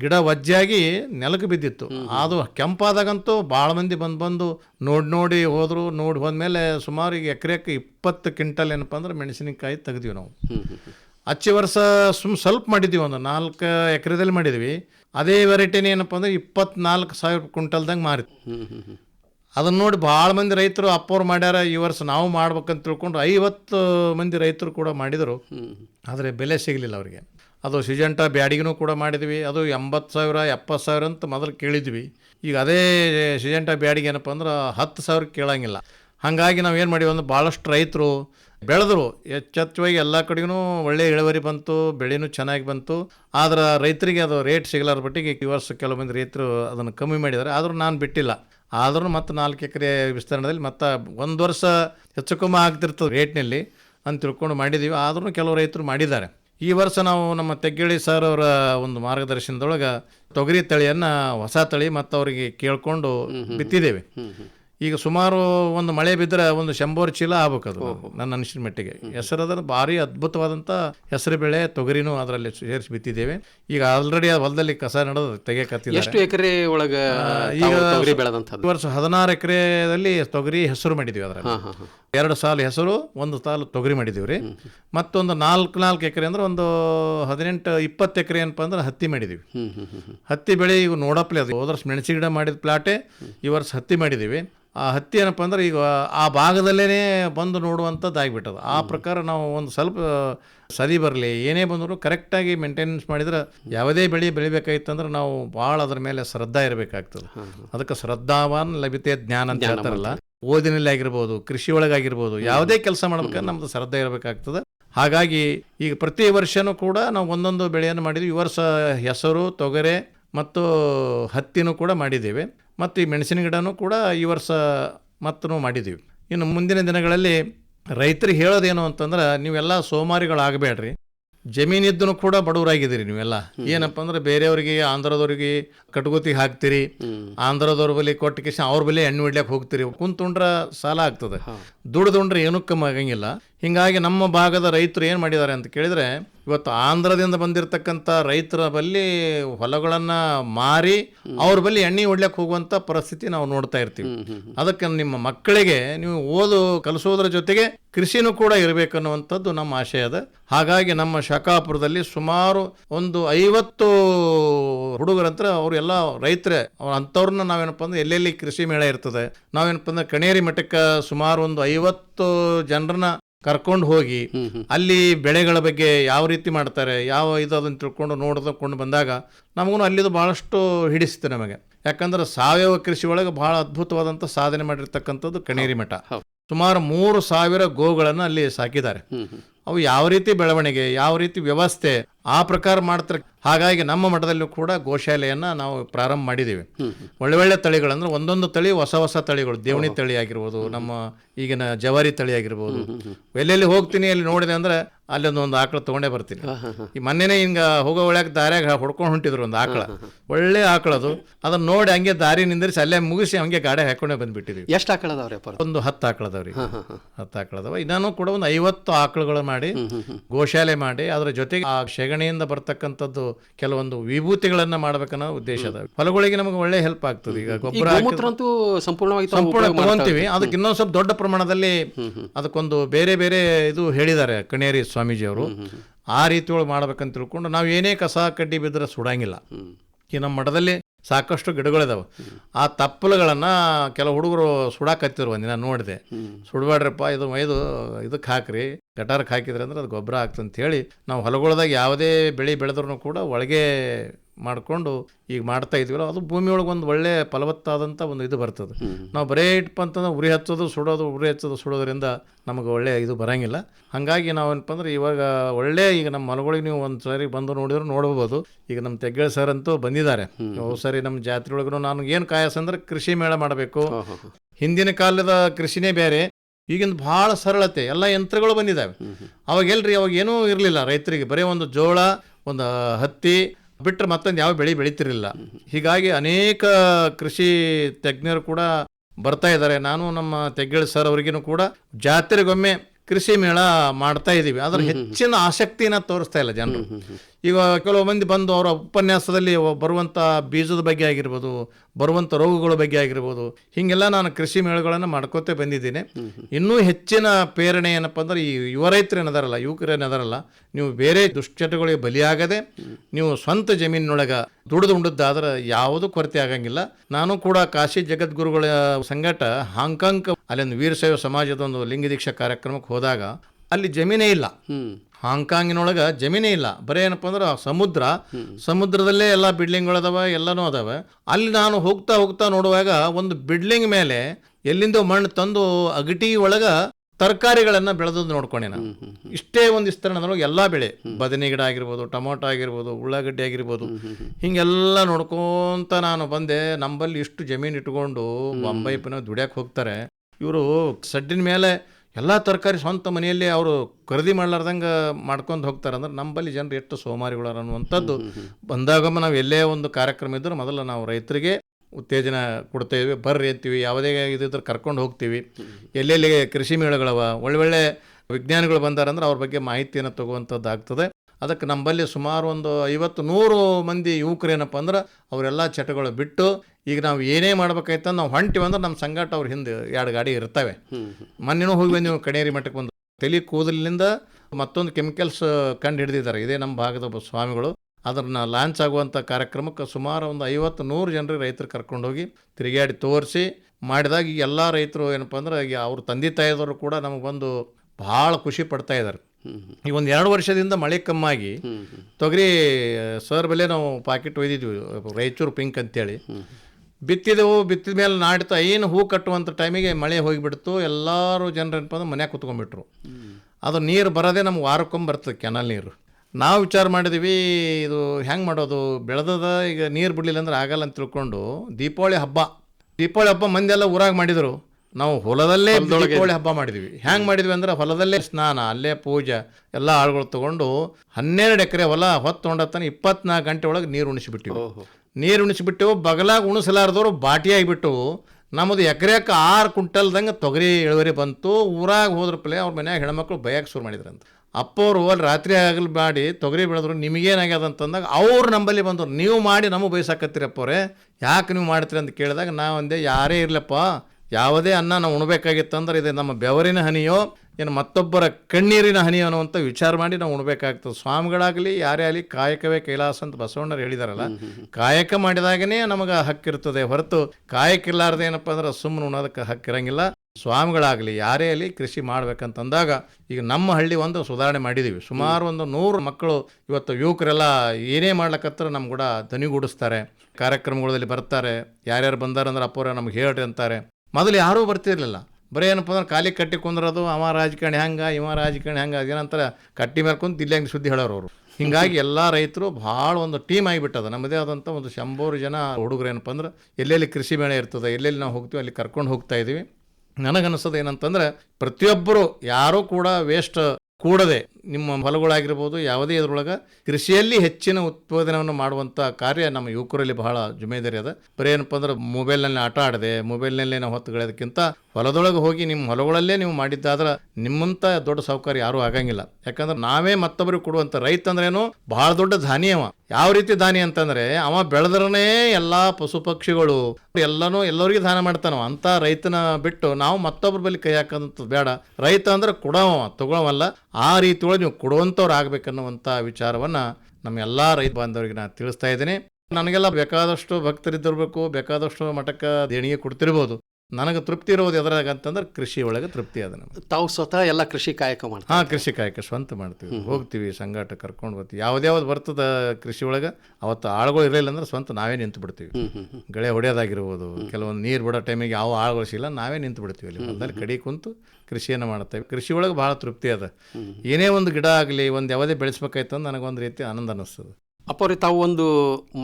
ಗಿಡ ವಜ್ಜಾಗಿ ನೆಲಕ್ಕೆ ಬಿದ್ದಿತ್ತು. ಅದು ಕೆಂಪಾದಾಗಂತೂ ಭಾಳ ಮಂದಿ ಬಂದು ಬಂದು ನೋಡಿ ನೋಡಿ ಹೋದರು ನೋಡಿ ಹೋದ್ಮೇಲೆ ಸುಮಾರು ಈಗ ಎಕರೆಕ್ಕೆ ಇಪ್ಪತ್ತು ಕ್ವಿಂಟಲ್ ಏನಪ್ಪ ಅಂದ್ರೆ ಮೆಣಸಿನಕಾಯಿ ತೆಗ್ದೀವಿ ನಾವು. ಹಚ್ಚಿ ವರ್ಷ ಸುಮ್ ಸ್ವಲ್ಪ ಮಾಡಿದ್ವಿ ಒಂದು ನಾಲ್ಕು ಎಕರೆದಲ್ಲಿ ಮಾಡಿದ್ವಿ. ಅದೇ ವೆರೈಟಿನ ಏನಪ್ಪ ಅಂದ್ರೆ ಇಪ್ಪತ್ನಾಲ್ಕು ಸಾವಿರ ಕ್ವಿಂಟಲ್ದಂಗೆ ಮಾರಿತ್ತು. ಅದನ್ನ ನೋಡಿ ಭಾಳ ಮಂದಿ ರೈತರು ಅಪ್ಪವ್ರು ಮಾಡ್ಯಾರ, ಈ ವರ್ಷ ನಾವು ಮಾಡ್ಬೇಕಂತ ತಿಳ್ಕೊಂಡು ಐವತ್ತು ಮಂದಿ ರೈತರು ಕೂಡ ಮಾಡಿದರು. ಆದರೆ ಬೆಲೆ ಸಿಗಲಿಲ್ಲ ಅವರಿಗೆ. ಅದು ಸಿಜೆಂಟ ಬ್ಯಾಡಿಗೂ ಕೂಡ ಮಾಡಿದ್ವಿ, ಅದು ಎಂಬತ್ತು ಸಾವಿರ, ಎಪ್ಪತ್ತು ಸಾವಿರ ಅಂತ ಮೊದಲು ಕೇಳಿದ್ವಿ. ಈಗ ಅದೇ ಸಿಜೆಂಟ ಬ್ಯಾಡಿಗೆ ಏನಪ್ಪ ಅಂದ್ರೆ ಹತ್ತು ಸಾವಿರ ಕೇಳೋಂಗಿಲ್ಲ. ಹಾಗಾಗಿ ನಾವು ಏನು ಮಾಡಿವಿ ಅಂದ್ರೆ ಭಾಳಷ್ಟು ರೈತರು ಬೆಳೆದ್ರು. ಎಚ್ಚೆತ್ತವಾಗಿ ಎಲ್ಲ ಕಡೆಗೂ ಒಳ್ಳೆಯ ಇಳುವರಿ ಬಂತು, ಬೆಳೆನೂ ಚೆನ್ನಾಗಿ ಬಂತು. ಆದ್ರೆ ರೈತರಿಗೆ ಅದು ರೇಟ್ ಸಿಗಲಾರ ಬಟ್ಟಿಗೆ ಈ ವರ್ಷ ಕೆಲವು ಮಂದಿ ರೈತರು ಅದನ್ನು ಕಮ್ಮಿ ಮಾಡಿದ್ದಾರೆ. ಆದರೂ ನಾನು ಬಿಟ್ಟಿಲ್ಲ. ಆದರೂ ಮತ್ತು ನಾಲ್ಕು ಎಕರೆ ವಿಸ್ತೀರ್ಣದಲ್ಲಿ ಮತ್ತೆ ಒಂದು ವರ್ಷ ಹೆಚ್ಚು ಕಮ್ಮಿ ಆಗ್ತಿರ್ತದೆ ರೇಟ್ನಲ್ಲಿ ಅಂತ ತಿಳ್ಕೊಂಡು ಮಾಡಿದ್ದೀವಿ ಆದ್ರೂ ಕೆಲವು ರೈತರು ಮಾಡಿದ್ದಾರೆ. ಈ ವರ್ಷ ನಾವು ನಮ್ಮ ತೆಗ್ಗಿಳಿ ಸರ್ ಅವರ ಒಂದು ಮಾರ್ಗದರ್ಶನದೊಳಗೆ ತೊಗರಿ ತಳಿಯನ್ನು ಹೊಸ ತಳಿ ಮತ್ತು ಅವರಿಗೆ ಕೇಳಿಕೊಂಡು ಬಿತ್ತಿದ್ದೇವೆ. ಈಗ ಸುಮಾರು ಒಂದು ಮಳೆ ಬಿದ್ದರೆ ಒಂದು ಶಂಬೋರ್ ಚೀಲ ಆಗ್ಬೇಕು ಅದು ನನ್ನ ಅನಿಸಿದ ಮಟ್ಟಿಗೆ. ಹೆಸರು ಅದನ್ನು ಭಾರಿ ಅದ್ಭುತವಾದಂಥ ಹೆಸರು ಬೆಳೆ ತೊಗರಿನೂ ಅದರಲ್ಲಿ ಸೇರಿಸಿ ಬಿತ್ತಿದ್ದೇವೆ. ಈಗ ಆಲ್ರೆಡಿ ಆ ಹೊಲದಲ್ಲಿ ಕಸ ನಡೆದು ತೆಗೆಯಕತ್ತಿದೆ ಎಷ್ಟು ಎಕರೆ ಒಳಗ ಈಗ ವರ್ಷ ಹದಿನಾರು ಎಕರೆದಲ್ಲಿ ತೊಗರಿ ಹೆಸರು ಮಾಡಿದ್ವಿ ಅದರಲ್ಲಿ. ಎರಡು ಸಾಲು ಹೆಸರು ಒಂದು ಸಾಲು ತೊಗರಿ ಮಾಡಿದ್ದೀವಿ ರೀ ಮತ್ತೊಂದು ನಾಲ್ಕು ನಾಲ್ಕು ಎಕರೆ ಅಂದ್ರೆ ಒಂದು ಹದಿನೆಂಟು ಇಪ್ಪತ್ತು ಎಕರೆ ಏನಪ್ಪ ಅಂದ್ರೆ ಹತ್ತಿ ಮಾಡಿದೀವಿ. ಹತ್ತಿ ಬೆಳೆ ಈಗ ನೋಡಪ್ಲೆ ಅದು. ಹೋದ ವರ್ಷ ಮೆಣಸಿ ಗಿಡ ಮಾಡಿದ ಪ್ಲಾಟೆ ಈ ವರ್ಷ ಹತ್ತಿ ಮಾಡಿದ್ದೀವಿ ಆ ಹತ್ತಿ ಏನಪ್ಪ ಅಂದ್ರೆ ಈಗ ಆ ಭಾಗದಲ್ಲೇ ಬಂದು ನೋಡುವಂಥದ್ದು ಆಗಿಬಿಟ್ಟದ. ಆ ಪ್ರಕಾರ ನಾವು ಒಂದು ಸ್ವಲ್ಪ ಸರಿ ಬರಲಿ. ಏನೇ ಬಂದರೂ ಕರೆಕ್ಟಾಗಿ ಮೇಂಟೆನೆನ್ಸ್ ಮಾಡಿದ್ರೆ ಯಾವುದೇ ಬೆಳೆ ಬೆಳಿಬೇಕಾಗಿತ್ತಂದ್ರೆ ನಾವು ಭಾಳ ಅದ್ರ ಮೇಲೆ ಶ್ರದ್ಧಾ ಇರಬೇಕಾಗ್ತದೆ. ಅದಕ್ಕೆ ಶ್ರದ್ಧಾವಾನ್ ಲಭ್ಯತೆ ಜ್ಞಾನ ಅಂತ ಹೇಳ್ತಾರಲ್ಲ. ಓದಿನಲ್ಲಿ ಆಗಿರ್ಬೋದು ಕೃಷಿ ಒಳಗಾಗಿರ್ಬೋದು ಯಾವುದೇ ಕೆಲಸ ಮಾಡ್ಬೇಕಾದ್ರೆ ನಮ್ದು ಶ್ರದ್ಧೆ ಇರಬೇಕಾಗ್ತದೆ. ಹಾಗಾಗಿ ಈಗ ಪ್ರತಿ ವರ್ಷನೂ ಕೂಡ ನಾವು ಒಂದೊಂದು ಬೆಳೆಯನ್ನು ಮಾಡಿದ್ವಿ ಈ ವರ್ಷ ಹೆಸರು ತೊಗರೆ ಮತ್ತು ಹತ್ತಿನೂ ಕೂಡ ಮಾಡಿದ್ದೇವೆ. ಮತ್ತು ಈ ಮೆಣಸಿನ ಗಿಡನೂ ಕೂಡ ಈ ವರ್ಷ ಮತ್ತೂ ಮಾಡಿದ್ದೀವಿ. ಇನ್ನು ಮುಂದಿನ ದಿನಗಳಲ್ಲಿ ರೈತರಿಗೆ ಹೇಳೋದೇನು ಅಂತಂದ್ರೆ ನೀವೆಲ್ಲ ಸೋಮಾರಿಗಳಾಗಬೇಡ್ರಿ. ಜಮೀನಿದ್ದನು ಕೂಡ ಬಡವರಾಗಿದ್ದೀರಿ ನೀವೆಲ್ಲ. ಏನಪ್ಪ ಅಂದ್ರೆ ಬೇರೆಯವರಿಗೆ ಆಂಧ್ರದವ್ರಿಗೆ ಕಟಗೋತಿ ಹಾಕ್ತೀರಿ ಆಂಧ್ರದವ್ರ ಬಲಿ ಕೊಟ್ಟ ಕಿಶ ಅವ್ರ ಬಲಿ ಎಣ್ಣೆ ಹೊಡ್ಲಿಕ್ಕೆ ಹೋಗ್ತೀರಿ. ಕುಂತುಂಡ್ರ ಸಾಲ ಆಗ್ತದೆ. ದುಡ್ದುಂಡ್ರೆ ಏನೂ ಕಮ್ಮಿ ಆಗಂಗಿಲ್ಲ ಹಿಂಗಾಗಿ ನಮ್ಮ ಭಾಗದ ರೈತರು ಏನು ಮಾಡಿದ್ದಾರೆ ಅಂತ ಕೇಳಿದ್ರೆ ಇವತ್ತು ಆಂಧ್ರದಿಂದ ಬಂದಿರತಕ್ಕಂಥ ರೈತರ ಬಳಿ ಹೊಲಗಳನ್ನು ಮಾರಿ ಅವ್ರ ಬಳಿ ಎಣ್ಣೆ ಹೊಡ್ಲಿಕ್ಕೆ ಹೋಗುವಂಥ ಪರಿಸ್ಥಿತಿ ನಾವು ನೋಡ್ತಾ ಇರ್ತೀವಿ. ಅದಕ್ಕೆ ನಿಮ್ಮ ಮಕ್ಕಳಿಗೆ ನೀವು ಓದು ಕಲಿಸೋದ್ರ ಜೊತೆಗೆ ಕೃಷಿನೂ ಕೂಡ ಇರಬೇಕನ್ನುವಂಥದ್ದು ನಮ್ಮ ಆಶಯ ಅದ. ಹಾಗಾಗಿ ನಮ್ಮ ಶಕಾಪುರದಲ್ಲಿ ಸುಮಾರು ಒಂದು ಐವತ್ತು ಹುಡುಗರಂತ್ರ ಅವರೆಲ್ಲ ರೈತರೇ ಅವ್ರು ಅಂಥವ್ರನ್ನ ನಾವೇನಪ್ಪ ಅಂದ್ರೆ ಎಲ್ಲೆಲ್ಲಿ ಕೃಷಿ ಮೇಳ ಇರ್ತದೆ ನಾವೇನಪ್ಪ ಅಂದ್ರೆ ಕಣೇರಿ ಮಠಕ್ಕೆ ಸುಮಾರು ಒಂದು ಐವತ್ತು ಜನರನ್ನ ಕರ್ಕೊಂಡು ಹೋಗಿ ಅಲ್ಲಿ ಬೆಳೆಗಳ ಬಗ್ಗೆ ಯಾವ ರೀತಿ ಮಾಡ್ತಾರೆ ಯಾವ ಇದು ಅದನ್ನು ತಿಳ್ಕೊಂಡು ನೋಡಿಕೊಂಡು ಬಂದಾಗ ನಮಗೂ ಅಲ್ಲಿದು ಭಾಳಷ್ಟು ಹಿಡಿಸುತ್ತೆ ನಮಗೆ. ಯಾಕಂದ್ರೆ ಸಾವಯವ ಕೃಷಿ ಒಳಗೆ ಬಹಳ ಅದ್ಭುತವಾದಂಥ ಸಾಧನೆ ಮಾಡಿರ್ತಕ್ಕಂಥದ್ದು ಕಣೇರಿ ಮಠ. ಸುಮಾರು ಮೂರು ಸಾವಿರ ಗೋಗಳನ್ನು ಅಲ್ಲಿ ಸಾಕಿದ್ದಾರೆ. ಅವು ಯಾವ ರೀತಿ ಬೆಳವಣಿಗೆ ಯಾವ ರೀತಿ ವ್ಯವಸ್ಥೆ ಆ ಪ್ರಕಾರ ಮಾಡ್ತಾರೆ. ಹಾಗಾಗಿ ನಮ್ಮ ಮಠದಲ್ಲೂ ಕೂಡ ಗೋಶಾಲೆಯನ್ನು ನಾವು ಪ್ರಾರಂಭ ಮಾಡಿದ್ದೀವಿ ಒಳ್ಳೆ ಒಳ್ಳೆ ತಳಿಗಳಂದ್ರೆ ಒಂದೊಂದು ತಳಿ ಹೊಸ ಹೊಸ ತಳಿಗಳು. ದೇವಣಿ ತಳಿ ಆಗಿರ್ಬೋದು ನಮ್ಮ ಈಗಿನ ಜವಾರಿ ತಳಿ ಆಗಿರ್ಬೋದು. ಎಲ್ಲೆಲ್ಲಿ ಹೋಗ್ತೀನಿ ಅಲ್ಲಿ ನೋಡಿದೆ ಅಂದ್ರೆ ಅಲ್ಲಿ ಒಂದು ಆಕಳ ತಗೊಂಡೇ ಬರ್ತೀನಿ. ಈ ಮೊನ್ನೆನೇ ಹಿಂಗ ಹೋಗೋ ಒಳಗೆ ದಾರ್ಯಾಗ ಹೊಡ್ಕೊಂಡು ಹೊಂಟಿದ್ರು ಒಂದು ಆಕಳ. ಒಳ್ಳೆ ಆಕಳದು ಅದನ್ನ ನೋಡಿ ಹಂಗೆ ದಾರಿ ನಿಂದಿರಿಸಿ ಅಲ್ಲೇ ಮುಗಿಸಿ ಹಂಗೆ ಗಾಡಿ ಹಾಕೊಂಡೇ ಬಂದ್ಬಿಟ್ಟಿದ್ವಿ. ಎಷ್ಟು ಆಕಳದವ್ರಿ ಒಂದು ಹತ್ತು ಆಕಳದವ್ರಿ ಹತ್ತು ಆಕಳದವ ಇದನ್ನು ಕೂಡ ಒಂದು ಐವತ್ತು ಆಕಳುಗಳು ಮಾಡಿ ಗೋಶಾಲೆ ಮಾಡಿ ಅದರ ಜೊತೆಗೆ ಆ ಸೆಗಣಿಯಿಂದ ಬರ್ತಕ್ಕಂಥದ್ದು ಕೆಲವೊಂದು ವಿಭೂತಿಗಳನ್ನ ಮಾಡ್ಬೇಕನ್ನೋ ಉದ್ದೇಶ ಅದ. ಹೊಲಗಳಿಗೆ ನಮಗೆ ಒಳ್ಳೆ ಹೆಲ್ಪ್ ಆಗ್ತದೆ. ಈಗ ಗೊಬ್ಬರ ಸಂಪೂರ್ಣವಾಗಿ ಸಂಪೂರ್ಣ ತಗೊಂತೀವಿ. ಅದಕ್ಕೆ ಇನ್ನೊಂದು ಸ್ವಲ್ಪ ದೊಡ್ಡ ಪ್ರಮಾಣದಲ್ಲಿ ಅದಕ್ಕೊಂದು ಬೇರೆ ಬೇರೆ ಇದು ಹೇಳಿದ್ದಾರೆ ಸ್ವಾಮೀಜಿ ಸ್ವಾಮೀಜಿಯವರು. ಆ ರೀತಿ ಒಳಗೆ ಮಾಡ್ಬೇಕಂತ ತಿಳ್ಕೊಂಡು ನಾವು ಏನೇ ಕಸ ಕಡ್ಡಿ ಬಿದ್ದರೆ ಸುಡಂಗಿಲ್ಲ. ಈ ನಮ್ಮ ಮಠದಲ್ಲಿ ಸಾಕಷ್ಟು ಗಿಡಗಳಿದಾವೆ ಆ ತಪ್ಪಲುಗಳನ್ನು ಕೆಲವು ಹುಡುಗರು ಸುಡಾಕತ್ತಿರು ಒಂದಿನ ನೋಡಿದೆ. ಸುಡಬೇಡ್ರಪ್ಪ, ಇದು ಮೈದು, ಇದಕ್ಕೆ ಹಾಕ್ರಿ. ಗಟಾರಕ್ಕೆ ಹಾಕಿದ್ರೆ ಅಂದ್ರೆ ಅದು ಗೊಬ್ಬರ ಆಗ್ತಂತ ಹೇಳಿ ನಾವು ಹೊಲಗಳ್ದಾಗ ಯಾವುದೇ ಬೆಳೆ ಬೆಳೆದ್ರೂ ಕೂಡ ಒಳಗೆ ಮಾಡಿಕೊಂಡು ಈಗ ಮಾಡ್ತಾ ಇದೀವಲ್ಲ ಅದು ಭೂಮಿ ಒಳಗೆ ಒಂದು ಒಳ್ಳೆ ಫಲವತ್ತಾದಂಥ ಒಂದು ಇದು ಬರ್ತದೆ. ನಾವು ಬರೇ ಇಟ್ಪ ಅಂತಂದ್ರೆ ಉರಿ ಹಚ್ಚೋದು ಸುಡೋದು ಉರಿ ಹಚ್ಚೋದು ಸುಡೋದ್ರಿಂದ ನಮಗೆ ಒಳ್ಳೆ ಇದು ಬರಂಗಿಲ್ಲ. ಹಾಗಾಗಿ ನಾವೇನಪ್ಪ ಅಂದ್ರೆ ಇವಾಗ ಒಳ್ಳೆ ಈಗ ನಮ್ಮ ಮಲಗಳಿಗೆ ನೀವು ಒಂದು ಸಾರಿ ಬಂದು ನೋಡಿದ್ರು ನೋಡ್ಬೋದು. ಈಗ ನಮ್ಮ ತೆಗ್ಗಳ ಸರ್ ಅಂತೂ ಬಂದಿದ್ದಾರೆ. ಸರಿ ನಮ್ಮ ಜಾತ್ರೆ ಒಳಗೂ ನಾನು ಏನು ಕಾಯಸ ಅಂದ್ರೆ ಕೃಷಿ ಮೇಳ ಮಾಡಬೇಕು. ಹಿಂದಿನ ಕಾಲದ ಕೃಷಿನೇ ಬೇರೆ ಈಗಿನ ಭಾಳ ಸರಳತೆ ಎಲ್ಲ ಯಂತ್ರಗಳು ಬಂದಿದ್ದಾವೆ. ಅವಾಗ ಎಲ್ರಿ ಅವಾಗ ಏನೂ ಇರಲಿಲ್ಲ ರೈತರಿಗೆ. ಬರೀ ಒಂದು ಜೋಳ ಒಂದು ಹತ್ತಿ ಬಿಟ್ಟರೆ ಮತ್ತೊಂದು ಯಾವ ಬೆಳೆ ಬೆಳೀತಿರಲಿಲ್ಲ. ಹೀಗಾಗಿ ಅನೇಕ ಕೃಷಿ ತಜ್ಞರು ಕೂಡ ಬರ್ತಾ ಇದ್ದಾರೆ. ನಾನು ನಮ್ಮ ತೆಗ್ಗೇಳ್ ಸರ್ ಅವ್ರಿಗೂ ಕೂಡ ಜಾತ್ರೆಗೊಮ್ಮೆ ಕೃಷಿ ಮೇಳ ಮಾಡ್ತಾ ಇದ್ದೀವಿ ಅದ್ರ ಹೆಚ್ಚಿನ ಆಸಕ್ತಿನ ತೋರಿಸ್ತಾ ಇಲ್ಲ ಜನರು. ಈಗ ಕೆಲವು ಮಂದಿ ಬಂದು ಅವರ ಉಪನ್ಯಾಸದಲ್ಲಿ ಬರುವಂಥ ಬೀಜದ ಬಗ್ಗೆ ಆಗಿರ್ಬೋದು ಬರುವಂಥ ರೋಗಗಳ ಬಗ್ಗೆ ಆಗಿರ್ಬೋದು, ಹೀಗೆಲ್ಲ ನಾನು ಕೃಷಿ ಮೇಳಗಳನ್ನು ಮಾಡ್ಕೋತೇ ಬಂದಿದ್ದೀನಿ. ಇನ್ನೂ ಹೆಚ್ಚಿನ ಪ್ರೇರಣೆ ಏನಪ್ಪ ಅಂದ್ರೆ ಈ ಯುವ ರೈತರು ಏನದಾರಲ್ಲ, ಯುವಕರು ಏನದಾರಲ್ಲ, ನೀವು ಬೇರೆ ದುಶ್ಚಟಗಳಿಗೆ ಬಲಿಯಾಗದೆ, ನೀವು ಸ್ವಂತ ಜಮೀನಿನೊಳಗೆ ದುಡಿದು ಉಂಡದ್ದಾದ್ರೆ ಯಾವುದೂ ಕೊರತೆ ಆಗಂಗಿಲ್ಲ. ನಾನು ಕೂಡ ಕಾಶಿ ಜಗದ್ಗುರುಗಳ ಸಂಘಟ ಹಾಂಗ್ಕಾಂಗ್ ಅಲ್ಲೊಂದು ವೀರಶೈವ ಸಮಾಜದ ಒಂದು ಲಿಂಗ ದೀಕ್ಷಾ ಕಾರ್ಯಕ್ರಮಕ್ಕೆ ಹೋದಾಗ, ಅಲ್ಲಿ ಜಮೀನೇ ಇಲ್ಲ. ಹಾಂಗ್ಕಾಂಗಿನೊಳಗೆ ಜಮೀನೇ ಇಲ್ಲ. ಬರೀ ಏನಪ್ಪ ಅಂದ್ರೆ ಸಮುದ್ರ ಸಮುದ್ರದಲ್ಲೇ ಎಲ್ಲ ಬಿಲ್ಡಿಂಗ್ಗಳು ಅದಾವೆ ಎಲ್ಲನೂ ಅದಾವೆ. ಅಲ್ಲಿ ನಾನು ಹೋಗ್ತಾ ಹೋಗ್ತಾ ನೋಡುವಾಗ ಒಂದು ಬಿಲ್ಡಿಂಗ್ ಮೇಲೆ ಎಲ್ಲಿಂದೋ ಮಣ್ಣು ತಂದು ಅಗಟಿ ಒಳಗೆ ತರಕಾರಿಗಳನ್ನು ಬೆಳೆದದ್ದು ನೋಡ್ಕೊಂಡೆ ನಾನು. ಇಷ್ಟೇ ಒಂದು ವಿಸ್ತರಣದೊಳಗೆ ಎಲ್ಲ ಬೆಳೆ. ಬದನೆ ಗಿಡ ಆಗಿರ್ಬೋದು ಟೊಮೊಟೊ ಆಗಿರ್ಬೋದು ಉಳ್ಳಾಗಡ್ಡಿ ಆಗಿರ್ಬೋದು. ಹಿಂಗೆಲ್ಲ ನೋಡ್ಕೊಂತ ನಾನು ಬಂದೆ. ನಂಬಲ್ಲಿ ಇಷ್ಟು ಜಮೀನು ಇಟ್ಕೊಂಡು ಬೊಂಬೈ ಪುನಃ ದುಡ್ಯಕ್ಕೆ ಹೋಗ್ತಾರೆ. ಇವರು ಸಡ್ಡಿನ ಮೇಲೆ ಎಲ್ಲ ತರಕಾರಿ ಸ್ವಂತ ಮನೆಯಲ್ಲಿ ಅವರು ಖರೀದಿ ಮಾಡ್ಲಾರ್ದಂಗೆ ಮಾಡ್ಕೊಂಡು ಹೋಗ್ತಾರೆ ಅಂದ್ರೆ ನಮ್ಮಲ್ಲಿ ಜನರು ಎಷ್ಟು ಸೋಮಾರಿಗಳು ಅನ್ನುವಂಥದ್ದು ಬಂದಾಗಮ್ಮ ನಾವು ಎಲ್ಲೇ ಒಂದು ಕಾರ್ಯಕ್ರಮ ಇದ್ದರೂ ಮೊದಲು ನಾವು ರೈತರಿಗೆ ಉತ್ತೇಜನ ಕೊಡ್ತೇವೆ ಬರ್ರಿ ಅಂತೀವಿ ಯಾವುದೇ ಇದ್ರೆ ಕರ್ಕೊಂಡು ಹೋಗ್ತೀವಿ. ಎಲ್ಲೆಲ್ಲಿಗೆ ಕೃಷಿ ಮೇಳಗಳವ ಒಳ್ಳೊಳ್ಳೆ ವಿಜ್ಞಾನಿಗಳು ಬಂದಾರಂದ್ರೆ ಅವ್ರ ಬಗ್ಗೆ ಮಾಹಿತಿಯನ್ನು ತಗೋವಂಥದ್ದು ಆಗ್ತದೆ ಅದಕ್ಕೆ ನಮ್ಮಲ್ಲಿ ಸುಮಾರು ಒಂದು ಐವತ್ತು ನೂರು ಮಂದಿ ಯುವಕರು ಏನಪ್ಪ ಅಂದ್ರೆ ಅವರೆಲ್ಲ ಚಟಗಳು ಬಿಟ್ಟು ಈಗ ನಾವು ಏನೇ ಮಾಡ್ಬೇಕಾಯ್ತು ನಾವು ಹೊಂಟಿವಿ ಅಂದ್ರೆ ನಮ್ಮ ಸಂಘಟ ಅವ್ರ ಹಿಂದೆ ಎರಡು ಗಾಡಿ ಇರ್ತವೆ. ಮೊನ್ನೆನೂ ಹೋಗಿ ಬಂದು ಕಣೇರಿ ಮಠಕ್ಕೆ ಬಂದು. ತಲೆ ಕೂದಲಿನಿಂದ ಮತ್ತೊಂದು ಕೆಮಿಕಲ್ಸ್ ಕಂಡು ಹಿಡಿದಿದ್ದಾರೆ. ಇದೇ ನಮ್ಮ ಭಾಗದ ಸ್ವಾಮಿಗಳು. ಅದನ್ನು ಲಾಂಚ್ ಆಗುವಂಥ ಕಾರ್ಯಕ್ರಮಕ್ಕೆ ಸುಮಾರು ಒಂದು ಐವತ್ತು ನೂರು ಜನರಿಗೆ ರೈತರು ಕರ್ಕೊಂಡೋಗಿ ತಿರುಗಾಡಿ ತೋರಿಸಿ ಮಾಡಿದಾಗ ಎಲ್ಲ ರೈತರು ಏನಪ್ಪ ಅಂದ್ರೆ ಅವ್ರ ತಂದೆ ತಾಯಿದವರು ಕೂಡ ನಮಗೆ ಬಂದು ಭಾಳ ಖುಷಿ ಪಡ್ತಾ ಇದ್ದಾರೆ. ಈಗ ಒಂದು ಎರಡು ವರ್ಷದಿಂದ ಮಳೆ ಕಮ್ಮಾಗಿ ತೊಗರಿ ಸರ್ ಬೆಲೆ ನಾವು ಪಾಕೆಟ್ ಒಯ್ದಿದ್ವಿ ರಾಯಚೂರು ಪಿಂಕ್ ಅಂತೇಳಿ. ಬಿತ್ತಿದೆವು, ಬಿತ್ತಿದ ಮೇಲೆ ನಾಡ್ತಾ ಏನು ಹೂ ಕಟ್ಟುವಂಥ ಟೈಮಿಗೆ ಮಳೆ ಹೋಗಿಬಿಡ್ತು, ಎಲ್ಲರೂ ಜನರು ಏನಪ್ಪ ಅಂದ್ರೆ ಮನ್ಯಾಗ ಕುತ್ಕೊಂಡ್ಬಿಟ್ರು. ಅದು ನೀರು ಬರೋದೇ ನಮ್ಗೆ ವಾರಕ್ಕೊಮ್ಮೆ ಬರ್ತದೆ ಕೆನಲ್ ನೀರು. ನಾವು ವಿಚಾರ ಮಾಡಿದ್ವಿ, ಇದು ಹೆಂಗೆ ಮಾಡೋದು, ಬೆಳೆದದ ಈಗ ನೀರು ಬಿಡಲಿಲ್ಲ ಅಂದ್ರೆ ಆಗಲ್ಲ ಅಂತ ತಿಳ್ಕೊಂಡು ದೀಪಾವಳಿ ಹಬ್ಬ ದೀಪಾವಳಿ ಹಬ್ಬ ಮಂದಿ ಎಲ್ಲ ಊರಾಗ ಮಾಡಿದರು. ನಾವು ಹೊಲದಲ್ಲೇ ದೀಪಾವಳಿ ಹಬ್ಬ ಮಾಡಿದ್ವಿ. ಹ್ಯಾಂಗ್ ಮಾಡಿದ್ವಿ ಅಂದ್ರೆ ಹೊಲದಲ್ಲೇ ಸ್ನಾನ ಅಲ್ಲೇ ಪೂಜೆ ಎಲ್ಲ ಆಳುಗಳು ತಗೊಂಡು ಹನ್ನೆರಡು ಎಕರೆ ಹೊಲ ಹೊತ್ತು ಹೊಂಡತನ ಇಪ್ಪತ್ನಾಲ್ಕು ಗಂಟೆ ಒಳಗೆ ನೀರು ಉಣಿಸಿಬಿಟ್ಟಿವಿ. ನೀರು ಉಣಿಸಿಬಿಟ್ಟೆವು ಬಗಲಾಗ ಉಣಿಸಲಾರ್ದವ್ರು ಬಾಟಿಯಾಗಿಬಿಟ್ಟು ನಮ್ಮದು ಎಕರೆಕ್ಕೆ ಆರು ಕುಂಟಲ್ದಂಗೆ ತೊಗರಿ ಇಳುವರಿ ಬಂತು. ಊರಾಗ ಹೋದ್ರ ಪಲೆ ಅವ್ರ ಮನ್ಯಾಗ ಹೆಣ್ಮಕ್ಳು ಬಯಕ್ಕೆ ಶುರು ಮಾಡಿದ್ರಂತ. ಅಪ್ಪವರು ಅಲ್ಲಿ ರಾತ್ರಿ ಆಗಲಿ ಮಾಡಿ ತೊಗರಿ ಬೆಳೆದ್ರು ನಿಮಗೇನಾಗ್ಯದ ಅಂತಂದಾಗ ಅವ್ರು ನಂಬಲ್ಲಿ ಬಂದರು. ನೀವು ಮಾಡಿ ನಮಗೆ ಬಯಸಾಕತ್ತೀರಪ್ಪವ್ರೆ ಯಾಕೆ ನೀವು ಮಾಡ್ತೀರಿ ಅಂತ ಕೇಳಿದಾಗ ನಾವು ಅಂದೆ ಯಾರೇ ಇರಲಪ್ಪ ಯಾವುದೇ ಅನ್ನ ನಾವು ಉಣ್ಬೇಕಾಗಿತ್ತಂದ್ರೆ ಇದು ನಮ್ಮ ಬೆವರಿನ ಹನಿಯೋ ಏನು ಮತ್ತೊಬ್ಬರ ಕಣ್ಣೀರಿನ ಹನಿಯೋ ಅನ್ನುವಂತ ವಿಚಾರ ಮಾಡಿ ನಾವು ಉಣಬೇಕಾಗ್ತದೆ. ಸ್ವಾಮಿಗಳಾಗಲಿ ಯಾರೇ ಆಗಲಿ ಕಾಯಕವೇ ಕೈಲಾಸ ಅಂತ ಬಸವಣ್ಣರು ಹೇಳಿದಾರಲ್ಲ ಕಾಯಕ ಮಾಡಿದಾಗನೇ ನಮಗೆ ಹಕ್ಕಿರ್ತದೆ ಹೊರತು ಕಾಯಕ ಇಲ್ಲಾರ್ದೆ ಏನಪ್ಪ ಅಂದ್ರೆ ಸುಮ್ಮನೆ ಉಣೋದಕ್ಕೆ ಹಕ್ಕಿರಂಗಿಲ್ಲ ಸ್ವಾಮಿಗಳಾಗಲಿ ಯಾರೇ ಅಲ್ಲಿ ಕೃಷಿ ಮಾಡ್ಬೇಕಂತಂದಾಗ ಈಗ ನಮ್ಮ ಹಳ್ಳಿ ಒಂದು ಸುಧಾರಣೆ ಮಾಡಿದ್ದೀವಿ ಸುಮಾರು ಒಂದು ನೂರು ಮಕ್ಕಳು ಇವತ್ತು ಯುವಕರೆಲ್ಲ ಏನೇ ಮಾಡ್ಲಕ್ಕತ್ರ ನಮ್ಮ ಕೂಡ ದನಿಗೂಡಿಸ್ತಾರೆ. ಕಾರ್ಯಕ್ರಮಗಳಲ್ಲಿ ಬರ್ತಾರೆ. ಯಾರ್ಯಾರು ಬಂದಾರಂದ್ರೆ ಅಪ್ಪವ್ರೆ ನಮ್ಗೆ ಹೇಳ್ರಿ ಅಂತಾರೆ. ಮೊದಲು ಯಾರೂ ಬರ್ತಿರಲಿಲ್ಲ. ಬರೀ ಏನಪ್ಪ ಅಂದ್ರೆ ಖಾಲಿ ಕಟ್ಟಿ ಕುಂದ್ರದು, ಅವ ರಾಜಕಾರಣಿ ಹಂಗೆ, ಇವ ರಾಜಕಾರಣಿ ಹಂಗೆ, ಅದೇನಂತಾರೆ, ಕಟ್ಟಿ ಮೇಲೆ ಕುಂತು ಇಲ್ಲಿ ಹಂಗೆ ಸುದ್ದಿ ಹೇಳೋರು ಅವರು. ಹಿಂಗಾಗಿ ಎಲ್ಲ ರೈತರು ಭಾಳ ಒಂದು ಟೀಮ್ ಆಗಿಬಿಟ್ಟದ. ನಮ್ಮದೇ ಆದಂಥ ಒಂದು ಶಂಬೂರು ಜನ ಹುಡುಗರು ಏನಪ್ಪ ಅಂದ್ರೆ, ಎಲ್ಲೆಲ್ಲಿ ಕೃಷಿ ಮೇಳ ಇರ್ತದೆ, ಎಲ್ಲೆಲ್ಲಿ ನಾವು ಹೋಗ್ತೀವಿ, ಅಲ್ಲಿ ಕರ್ಕೊಂಡು ಹೋಗ್ತಾ ಇದ್ದೀವಿ. ನನಗನ್ನಿಸೋದು ಏನಂತಂದ್ರೆ, ಪ್ರತಿಯೊಬ್ಬರು ಯಾರೂ ಕೂಡ ವೇಸ್ಟ್ ಕೂಡದೆ ನಿಮ್ಮ ಹೊಲಗಳಾಗಿರ್ಬೋದು ಯಾವುದೇ ಇದ್ರೊಳಗೆ ಕೃಷಿಯಲ್ಲಿ ಹೆಚ್ಚಿನ ಉತ್ಪಾದನೆಯನ್ನು ಮಾಡುವಂಥ ಕಾರ್ಯ ನಮ್ಮ ಯುವಕರಲ್ಲಿ ಬಹಳ ಜುಮೇದಾರಿ ಅದ. ಬರೀ ಏನಪ್ಪ ಅಂದ್ರೆ ಮೊಬೈಲ್ನಲ್ಲಿ ಆಟ ಆಡದೆ, ಮೊಬೈಲ್ನಲ್ಲೇ ನಾವು ಹೊತ್ತುಗಳೋದಕ್ಕಿಂತ ಹೊಲದೊಳಗೆ ಹೋಗಿ ನಿಮ್ಮ ಹೊಲಗಳಲ್ಲೇ ನೀವು ಮಾಡಿದ್ದಾದ್ರೆ ನಿಮ್ಮಂಥ ದೊಡ್ಡ ಸೌಕರ್ಯ ಯಾರೂ ಆಗಂಗಿಲ್ಲ. ಯಾಕಂದ್ರೆ ನಾವೇ ಮತ್ತೊಬ್ಬರಿಗೆ ಕೊಡುವಂಥ ರೈತ ಅಂದ್ರೇನು ಬಹಳ ದೊಡ್ಡ ಧಾನಿ ಅವ. ಯಾವ ರೀತಿ ದಾನಿ ಅಂತಂದ್ರೆ ಅವ ಬೆಳೆದ್ರನೇ ಎಲ್ಲ ಪಶು ಪಕ್ಷಿಗಳು ಎಲ್ಲನೂ ಎಲ್ಲರಿಗೂ ದಾನ ಮಾಡ್ತಾನವ. ಅಂತ ರೈತನ ಬಿಟ್ಟು ನಾವು ಮತ್ತೊಬ್ಬರ ಬಳಿ ಕೈ ಹಾಕಂತ ಬೇಡ. ರೈತ ಅಂದ್ರೆ ಕೊಡವ ತಗೊಳವಲ್ಲ. ಆ ರೀತಿ ಒಳಗೆ ನೀವು ಕೊಡುವಂಥವ್ರು ಆಗಬೇಕನ್ನುವಂಥ ವಿಚಾರವನ್ನು ನಮ್ಮ ಎಲ್ಲ ರೈತ ಬಾಂಧವರಿಗೆ ನಾನು ತಿಳಿಸ್ತಾ ಇದ್ದೀನಿ. ನನಗೆಲ್ಲ ಬೇಕಾದಷ್ಟು ಭಕ್ತರಿದ್ದಿರಬೇಕು, ಬೇಕಾದಷ್ಟು ಮಠಕ್ಕೆ ದೇಣಿಗೆ ಕೊಡ್ತಿರ್ಬೋದು. ನನಗೆ ತೃಪ್ತಿ ಇರೋದು ಎದ್ರಾಗ ಅಂತಂದ್ರೆ ಕೃಷಿ ಒಳಗೆ ತೃಪ್ತಿ ಅದ ನಮ್ಗೆ. ತಾವು ಸ್ವತಃ ಎಲ್ಲ ಕೃಷಿ ಕಾಯಕ ಮಾಡ್ತೀವಿ. ಹಾಂ ಕೃಷಿ ಕಾಯಕ ಸ್ವಂತ ಮಾಡ್ತೀವಿ. ಹೋಗ್ತೀವಿ ಸಂಘಾಟ ಕರ್ಕೊಂಡು ಬರ್ತೀವಿ. ಯಾವ್ದ್ಯಾವ್ದು ಬರ್ತದ ಕೃಷಿ ಒಳಗೆ ಅವತ್ತು ಆಳುಗಳು ಇರಲಿಲ್ಲ ಅಂದ್ರೆ ಸ್ವಂತ ನಾವೇ ನಿಂತು ಬಿಡ್ತೀವಿ. ಗಳೆ ಹೊಡೆಯೋದಾಗಿರ್ಬೋದು ಕೆಲವೊಂದು ನೀರು ಬಿಡೋ ಟೈಮಿಗೆ ಯಾವ ಆಳುಗಳು ಸಿಲ್ಲ ನಾವೇ ನಿಂತು ಬಿಡ್ತೀವಿ ಅಲ್ಲಿ. ಹೊಲದಲ್ಲಿ ಕಡಿ ಕುಂತು ಕೃಷಿಯನ್ನು ಮಾಡ್ತೇವೆ ಕೃಷಿ ಒಳಗೆ ಭಾಳ ತೃಪ್ತಿ ಅದ. ಏನೇ ಒಂದು ಗಿಡ ಆಗಲಿ ಒಂದು ಯಾವುದೇ ಬೆಳೆಸ್ಬೇಕಾಯ್ತು ಅಂತ ನನಗೊಂದು ರೀತಿ ಆನಂದ ಅನ್ನಿಸ್ತದೆ ಅಪ್ಪವ್ರೆ ತಾವು ಒಂದು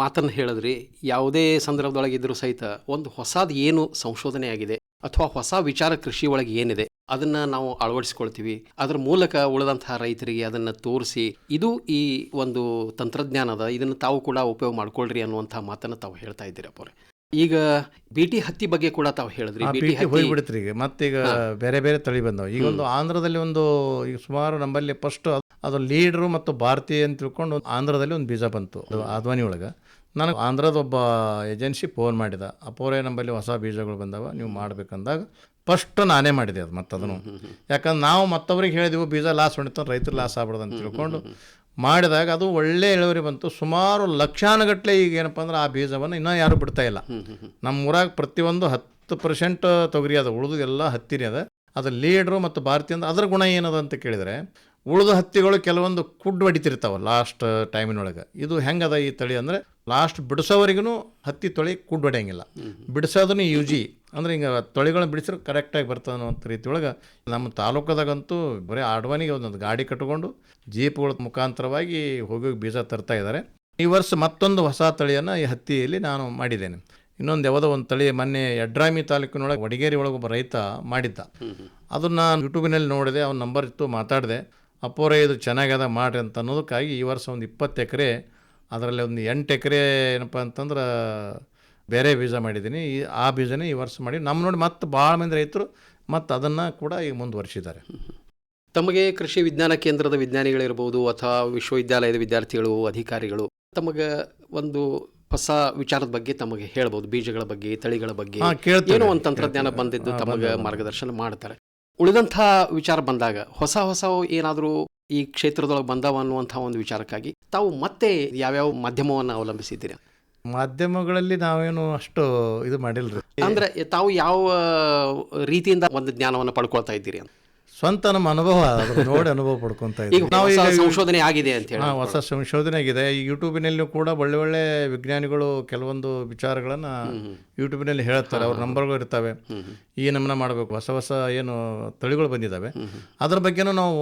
ಮಾತನ್ನು ಹೇಳಿದ್ರಿ. ಯಾವುದೇ ಸಂದರ್ಭದೊಳಗಿದ್ರೂ ಸಹಿತ ಒಂದು ಹೊಸದು ಏನು ಸಂಶೋಧನೆ ಆಗಿದೆ ಅಥವಾ ಹೊಸ ವಿಚಾರ ಕೃಷಿ ಒಳಗೆ ಏನಿದೆ ಅದನ್ನ ನಾವು ಅಳವಡಿಸ್ಕೊಳ್ತೀವಿ. ಅದರ ಮೂಲಕ ಉಳಿದಂತಹ ರೈತರಿಗೆ ಅದನ್ನ ತೋರಿಸಿ ಇದು ಈ ಒಂದು ತಂತ್ರಜ್ಞಾನದ ಇದನ್ನು ತಾವು ಕೂಡ ಉಪಯೋಗ ಮಾಡ್ಕೊಳ್ರಿ ಅನ್ನುವಂಥ ಮಾತನ್ನು ತಾವು ಹೇಳ್ತಾ ಇದ್ದೀರಿ ಅಪ್ಪವ್ರೆ ಈಗ ಬಿಟಿ ಹತ್ತಿ ಬಗ್ಗೆ ಕೂಡ ತಾವು ಹೇಳಿದ್ರಿ. ಬಿಟಿ ಮತ್ತೆ ಈಗ. ಮತ್ತೀಗ ಬೇರೆ ಬೇರೆ ತಳಿ ಬಂದವು. ಈಗ ಒಂದು ಆಂಧ್ರದಲ್ಲಿ ಒಂದು ಈಗ ಸುಮಾರು ನಮ್ಮಲ್ಲಿ ಫಸ್ಟ್ ಅದು ಲೀಡ್ರು ಮತ್ತು ಭಾರತೀಯ ಅಂತ ತಿಳ್ಕೊಂಡು ಆಂಧ್ರದಲ್ಲಿ ಒಂದು ಬೀಜ ಬಂತು ಅದ್ವಾನಿ ಒಳಗೆ. ನನಗೆ ಆಂಧ್ರದ ಒಬ್ಬ ಏಜೆನ್ಸಿ ಫೋನ್ ಮಾಡಿದ, ಅಪೋರೆ ನಂಬಲ್ಲಿ ಹೊಸ ಬೀಜಗಳು ಬಂದವ, ನೀವು ಮಾಡಬೇಕಂದಾಗ ಫಸ್ಟ್ ನಾನೇ ಮಾಡಿದೆ ಅದು ಮತ್ತು ಅದನ್ನು ಯಾಕಂದ್ರೆ ನಾವು ಮತ್ತೊಬ್ಬರಿಗೆ ಹೇಳಿದೆವು, ಬೀಜ ಲಾಸ್ ಹೊಡಿತ ರೈತರು ಲಾಸ್ ಆಗ್ಬಾರ್ದು ಅಂತ ತಿಳ್ಕೊಂಡು ಮಾಡಿದಾಗ ಅದು ಒಳ್ಳೆ ಇಳುವರಿ ಬಂತು. ಸುಮಾರು ಲಕ್ಷಾನುಗಟ್ಟಲೆ ಈಗ ಏನಪ್ಪ ಅಂದ್ರೆ ಆ ಬೀಜವನ್ನು ಇನ್ನೂ ಯಾರೂ ಬಿಡ್ತಾ ಇಲ್ಲ. ನಮ್ಮ ಊರಾಗ ಪ್ರತಿಯೊಂದು ಹತ್ತು ಪರ್ಸೆಂಟ್ ತೊಗರಿ ಅದು ಉಳಿದು ಎಲ್ಲ ಹತ್ತಿರಿ ಅದ. ಅದು ಲೀಡ್ರು ಮತ್ತು ಭಾರತೀಯ ಅಂದ್ರೆ ಅದರ ಗುಣ ಏನದ ಅಂತ ಕೇಳಿದರೆ ಉಳಿದ ಹತ್ತಿಗಳು ಕೆಲವೊಂದು ಕುಡ್ ಹೊಡಿತಿರ್ತಾವೆ ಲಾಸ್ಟ್ ಟೈಮಿನೊಳಗೆ ಇದು ಹೆಂಗದ ಈ ತಳಿ ಅಂದರೆ ಲಾಸ್ಟ್ ಬಿಡಿಸೋವರೆಗೂ ಹತ್ತಿ ತೊಳಿ ಕುಡ್ ಹೊಡೆಯಂಗಿಲ್ಲ ಬಿಡಿಸೋದನ್ನು ಯು ಜಿ ಅಂದ್ರೆ ಹಿಂಗೆ ತೊಳಿಗಳನ್ನ ಬಿಡಿಸಿದ್ರೆ ಕರೆಕ್ಟಾಗಿ ಬರ್ತದೆ ಅನ್ನೋಂಥ ರೀತಿ ಒಳಗೆ ನಮ್ಮ ತಾಲೂಕದಾಗಂತೂ ಬರೀ ಆಡ್ವಾನಿಗೆ ಒಂದೊಂದು ಗಾಡಿ ಕಟ್ಕೊಂಡು ಜೀಪ್ಗಳ ಮುಖಾಂತರವಾಗಿ ಹೋಗಿ ಬೀಜ ತರ್ತಾ ಇದ್ದಾರೆ. ಈ ವರ್ಷ ಮತ್ತೊಂದು ಹೊಸ ತಳಿಯನ್ನು ಈ ಹತ್ತಿಯಲ್ಲಿ ನಾನು ಮಾಡಿದ್ದೇನೆ. ಇನ್ನೊಂದು ಯಾವುದೋ ಒಂದು ತಳಿ ಮೊನ್ನೆ ಯಡ್ರಾಮಿ ತಾಲೂಕಿನೊಳಗೆ ವಡಗೇರಿ ಒಳಗೆ ಒಬ್ಬ ರೈತ ಮಾಡಿದ್ದ. ಅದನ್ನು ಯೂಟ್ಯೂಬಿನಲ್ಲಿ ನೋಡಿದೆ ಅವನ ನಂಬರ್ ಇತ್ತು ಮಾತಾಡಿದೆ. ಅಪ್ಪೋರೆ ಇದು ಚೆನ್ನಾಗದ ಮಾಡ್ರಿ ಅಂತ ಅನ್ನೋದಕ್ಕಾಗಿ ಈ ವರ್ಷ ಒಂದು ಇಪ್ಪತ್ತು ಎಕರೆ ಅದರಲ್ಲಿ ಒಂದು ಎಂಟು ಎಕರೆ ಏನಪ್ಪ ಅಂತಂದ್ರೆ ಬೇರೆ ಬೀಜ ಮಾಡಿದ್ದೀನಿ. ಈ ಆ ಬೀಜನೇ ಈ ವರ್ಷ ಮಾಡಿ ನಮ್ಮ ನೋಡಿ ಮತ್ತೆ ಭಾಳ ಮಂದಿ ರೈತರು ಮತ್ತು ಅದನ್ನು ಕೂಡ ಈಗ ಮುಂದುವರಿಸಿದ್ದಾರೆ. ತಮಗೆ ಕೃಷಿ ವಿಜ್ಞಾನ ಕೇಂದ್ರದ ವಿಜ್ಞಾನಿಗಳಿರ್ಬೋದು ಅಥವಾ ವಿಶ್ವವಿದ್ಯಾಲಯದ ವಿದ್ಯಾರ್ಥಿಗಳು ಅಧಿಕಾರಿಗಳು ತಮಗೆ ಒಂದು ಹೊಸ ವಿಚಾರದ ಬಗ್ಗೆ ತಮಗೆ ಹೇಳ್ಬೋದು ಬೀಜಗಳ ಬಗ್ಗೆ ತಳಿಗಳ ಬಗ್ಗೆ. ಏನೋ ಒಂದು ತಂತ್ರಜ್ಞಾನ ಬಂದಿದ್ದು ತಮಗೆ ಮಾರ್ಗದರ್ಶನ ಮಾಡ್ತಾರೆ. ಉಳಿದಂಥ ವಿಚಾರ ಬಂದಾಗ ಹೊಸ ಹೊಸ ಏನಾದರೂ ಈ ಕ್ಷೇತ್ರದೊಳಗೆ ಬಂದವ ಅನ್ನುವಂಥ ಒಂದು ವಿಚಾರಕ್ಕಾಗಿ ತಾವು ಮತ್ತೆ ಯಾವ್ಯಾವ ಮಾಧ್ಯಮವನ್ನು ಅವಲಂಬಿಸಿದ್ದೀರಿ? ಮಾಧ್ಯಮಗಳಲ್ಲಿ ನಾವೇನು ಅಷ್ಟು ಇದು ಮಾಡಿಲ್ಲ ಅಂದ್ರೆ ತಾವು ಯಾವ ರೀತಿಯಿಂದ ಒಂದು ಜ್ಞಾನವನ್ನು ಪಡ್ಕೊಳ್ತಾ ಇದ್ದೀರಿ ಅಂತ? ಸ್ವಂತ ನಮ್ಮ ಅನುಭವ ನೋಡಿ ಅನುಭವ ಪಡ್ಕೊಂತ ಇದ್ದೀವಿ. ಸಂಶೋಧನೆ ಆಗಿದೆ ಅಂತ ಹೇಳಿ. ಹೊಸ ಸಂಶೋಧನೆ ಆಗಿದೆ. ಈ ಯೂಟ್ಯೂಬಿನಲ್ಲೂ ಕೂಡ ಒಳ್ಳೆ ಒಳ್ಳೆ ವಿಜ್ಞಾನಿಗಳು ಕೆಲವೊಂದು ವಿಚಾರಗಳನ್ನು ಯೂಟ್ಯೂಬಿನಲ್ಲಿ ಹೇಳ್ತಾರೆ ಅವ್ರ ನಂಬರ್ಗಳು ಇರ್ತವೆ. ಈ ನಮನ ಮಾಡಬೇಕು. ಹೊಸ ಹೊಸ ಏನು ತಳಿಗಳು ಬಂದಿದ್ದಾವೆ ಅದ್ರ ಬಗ್ಗೆನೂ ನಾವು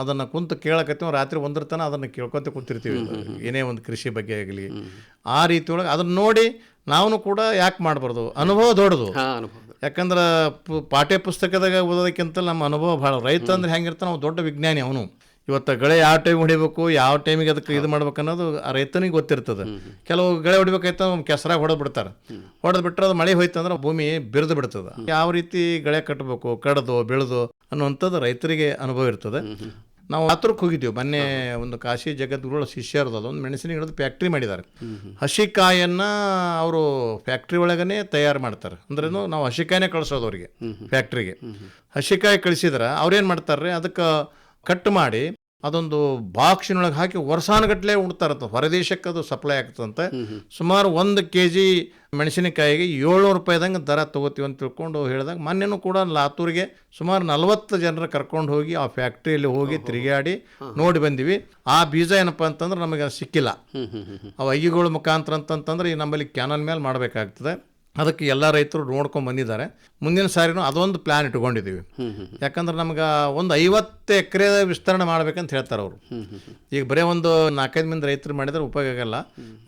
ಅದನ್ನು ಕುಂತು ಕೇಳಕತ್ತೀವಿ. ರಾತ್ರಿ ಒಂದ್ರ ತನಕ ಅದನ್ನು ಕೇಳ್ಕೊತ ಕೂತಿರ್ತೀವಿ. ಏನೇ ಒಂದು ಕೃಷಿ ಬಗ್ಗೆ ಆಗಲಿ. ಆ ರೀತಿ ಒಳಗೆ ಅದನ್ನ ನೋಡಿ ನಾವು ಕೂಡ ಯಾಕೆ ಮಾಡಬಾರ್ದು? ಅನುಭವ ದೊಡ್ಡದು. ಯಾಕಂದ್ರೆ ಪು- ಪಾಠ್ಯ ಪುಸ್ತಕದಾಗ ಓದೋದಕ್ಕಿಂತ ನಮ್ಮ ಅನುಭವ ಭಾಳ. ರೈತ ಅಂದ್ರೆ ಹೆಂಗಿರ್ತಾನೆ ನಾವು ದೊಡ್ಡ ವಿಜ್ಞಾನಿ ಅವನು. ಇವತ್ತು ಗಳೆ ಯಾವ ಟೈಮ್ ಹೊಡಿಬೇಕು ಯಾವ ಟೈಮಿಗೆ ಅದಕ್ಕೆ ಇದು ಮಾಡ್ಬೇಕು ಅನ್ನೋದು ಆ ರೈತನಿಗೆ ಗೊತ್ತಿರ್ತದೆ. ಕೆಲವು ಗಳೆ ಹೊಡಿಬೇಕಾಯ್ತು ಕೆಸರಾಗಿ ಕೆಸರಾಗ ಹೊಡೆದು ಬಿಡ್ತಾರೆ. ಹೊಡೆದು ಬಿಟ್ಟರೆ ಅದು ಮಳೆ ಹೋಯ್ತು ಅಂದ್ರೆ ಭೂಮಿ ಬಿರಿದು ಬಿಡ್ತದೆ. ಯಾವ ರೀತಿ ಗಳೆ ಕಟ್ಟಬೇಕು ಕಡ್ದು ಬೆಳೆದು ಅನ್ನುವಂಥದ್ದು ರೈತರಿಗೆ ಅನುಭವ ಇರ್ತದೆ. ನಾವು ಹತ್ರಕ್ಕೆ ಹೋಗಿದ್ದೀವಿ. ಮೊನ್ನೆ ಒಂದು ಕಾಶಿ ಜಗದ್ಗುರುಗಳ ಶಿಷ್ಯರದ ಅದೊಂದು ಮೆಣಸಿನ ಗಿಡದ ಫ್ಯಾಕ್ಟ್ರಿ ಮಾಡಿದ್ದಾರೆ. ಹಸಿಕಾಯನ್ನು ಅವರು ಫ್ಯಾಕ್ಟ್ರಿ ಒಳಗನೆ ತಯಾರು ಮಾಡ್ತಾರೆ. ಅಂದ್ರೇನು ನಾವು ಹಸಿಕಾಯಿನೇ ಕಳಿಸೋದು ಅವರಿಗೆ ಫ್ಯಾಕ್ಟ್ರಿಗೆ. ಹಸಿಕಾಯಿ ಕಳಿಸಿದ್ರೆ ಅವ್ರೇನು ಮಾಡ್ತಾರೆ ಅದಕ್ಕೆ ಕಟ್ ಮಾಡಿ ಅದೊಂದು ಬಾಕ್ಸಿನೊಳಗೆ ಹಾಕಿ ವರ್ಷಾನುಗಟ್ಟಲೆ ಉಣ್ತಾರಂತ. ಹೊರದೇಶಕ್ಕೆ ಅದು ಸಪ್ಲೈ ಆಗ್ತದಂತೆ. ಸುಮಾರು ಒಂದು ಕೆ ಜಿ ಮೆಣಸಿನಕಾಯಿಗೆ ಏಳ್ನೂರು ರೂಪಾಯಿದಂಗೆ ದರ ತಗೋತೀವಿ ಅಂತ ತಿಳ್ಕೊಂಡು ಹೇಳಿದಾಗ ಮೊನ್ನೆನೂ ಕೂಡ ಲಾತೂರಿಗೆ ಸುಮಾರು ನಲವತ್ತು ಜನರ ಕರ್ಕೊಂಡು ಹೋಗಿ ಆ ಫ್ಯಾಕ್ಟ್ರಿಯಲ್ಲಿ ಹೋಗಿ ತಿರುಗಾಡಿ ನೋಡಿ ಬಂದಿವಿ. ಆ ಬೀಜ ಏನಪ್ಪ ಅಂತಂದ್ರೆ ನಮಗೆ ಸಿಕ್ಕಿಲ್ಲ. ಅವು ಐಗಿಗಳ ಮುಖಾಂತರ ಅಂತಂತಂದ್ರೆ ಈ ನಮ್ಮಲ್ಲಿ ಕ್ಯಾನಲ್ ಮೇಲೆ ಮಾಡಬೇಕಾಗ್ತದೆ. ಅದಕ್ಕೆ ಎಲ್ಲ ರೈತರು ನೋಡ್ಕೊಂಡು ಬಂದಿದ್ದಾರೆ. ಮುಂದಿನ ಸಾರಿನೂ ಅದೊಂದು ಪ್ಲ್ಯಾನ್ ಇಟ್ಕೊಂಡಿದ್ದೀವಿ ಯಾಕಂದ್ರೆ ನಮ್ಗೆ ಒಂದು ಐವತ್ತು ಎಕರೆ ವಿಸ್ತರಣೆ ಮಾಡ್ಬೇಕಂತ ಹೇಳ್ತಾರೆ ಅವರು. ಈಗ ಬರೀ ಒಂದು ನಾಲ್ಕೈದು ಮಂದಿ ರೈತರು ಮಾಡಿದ್ರೆ ಉಪಯೋಗ ಆಗಲ್ಲ.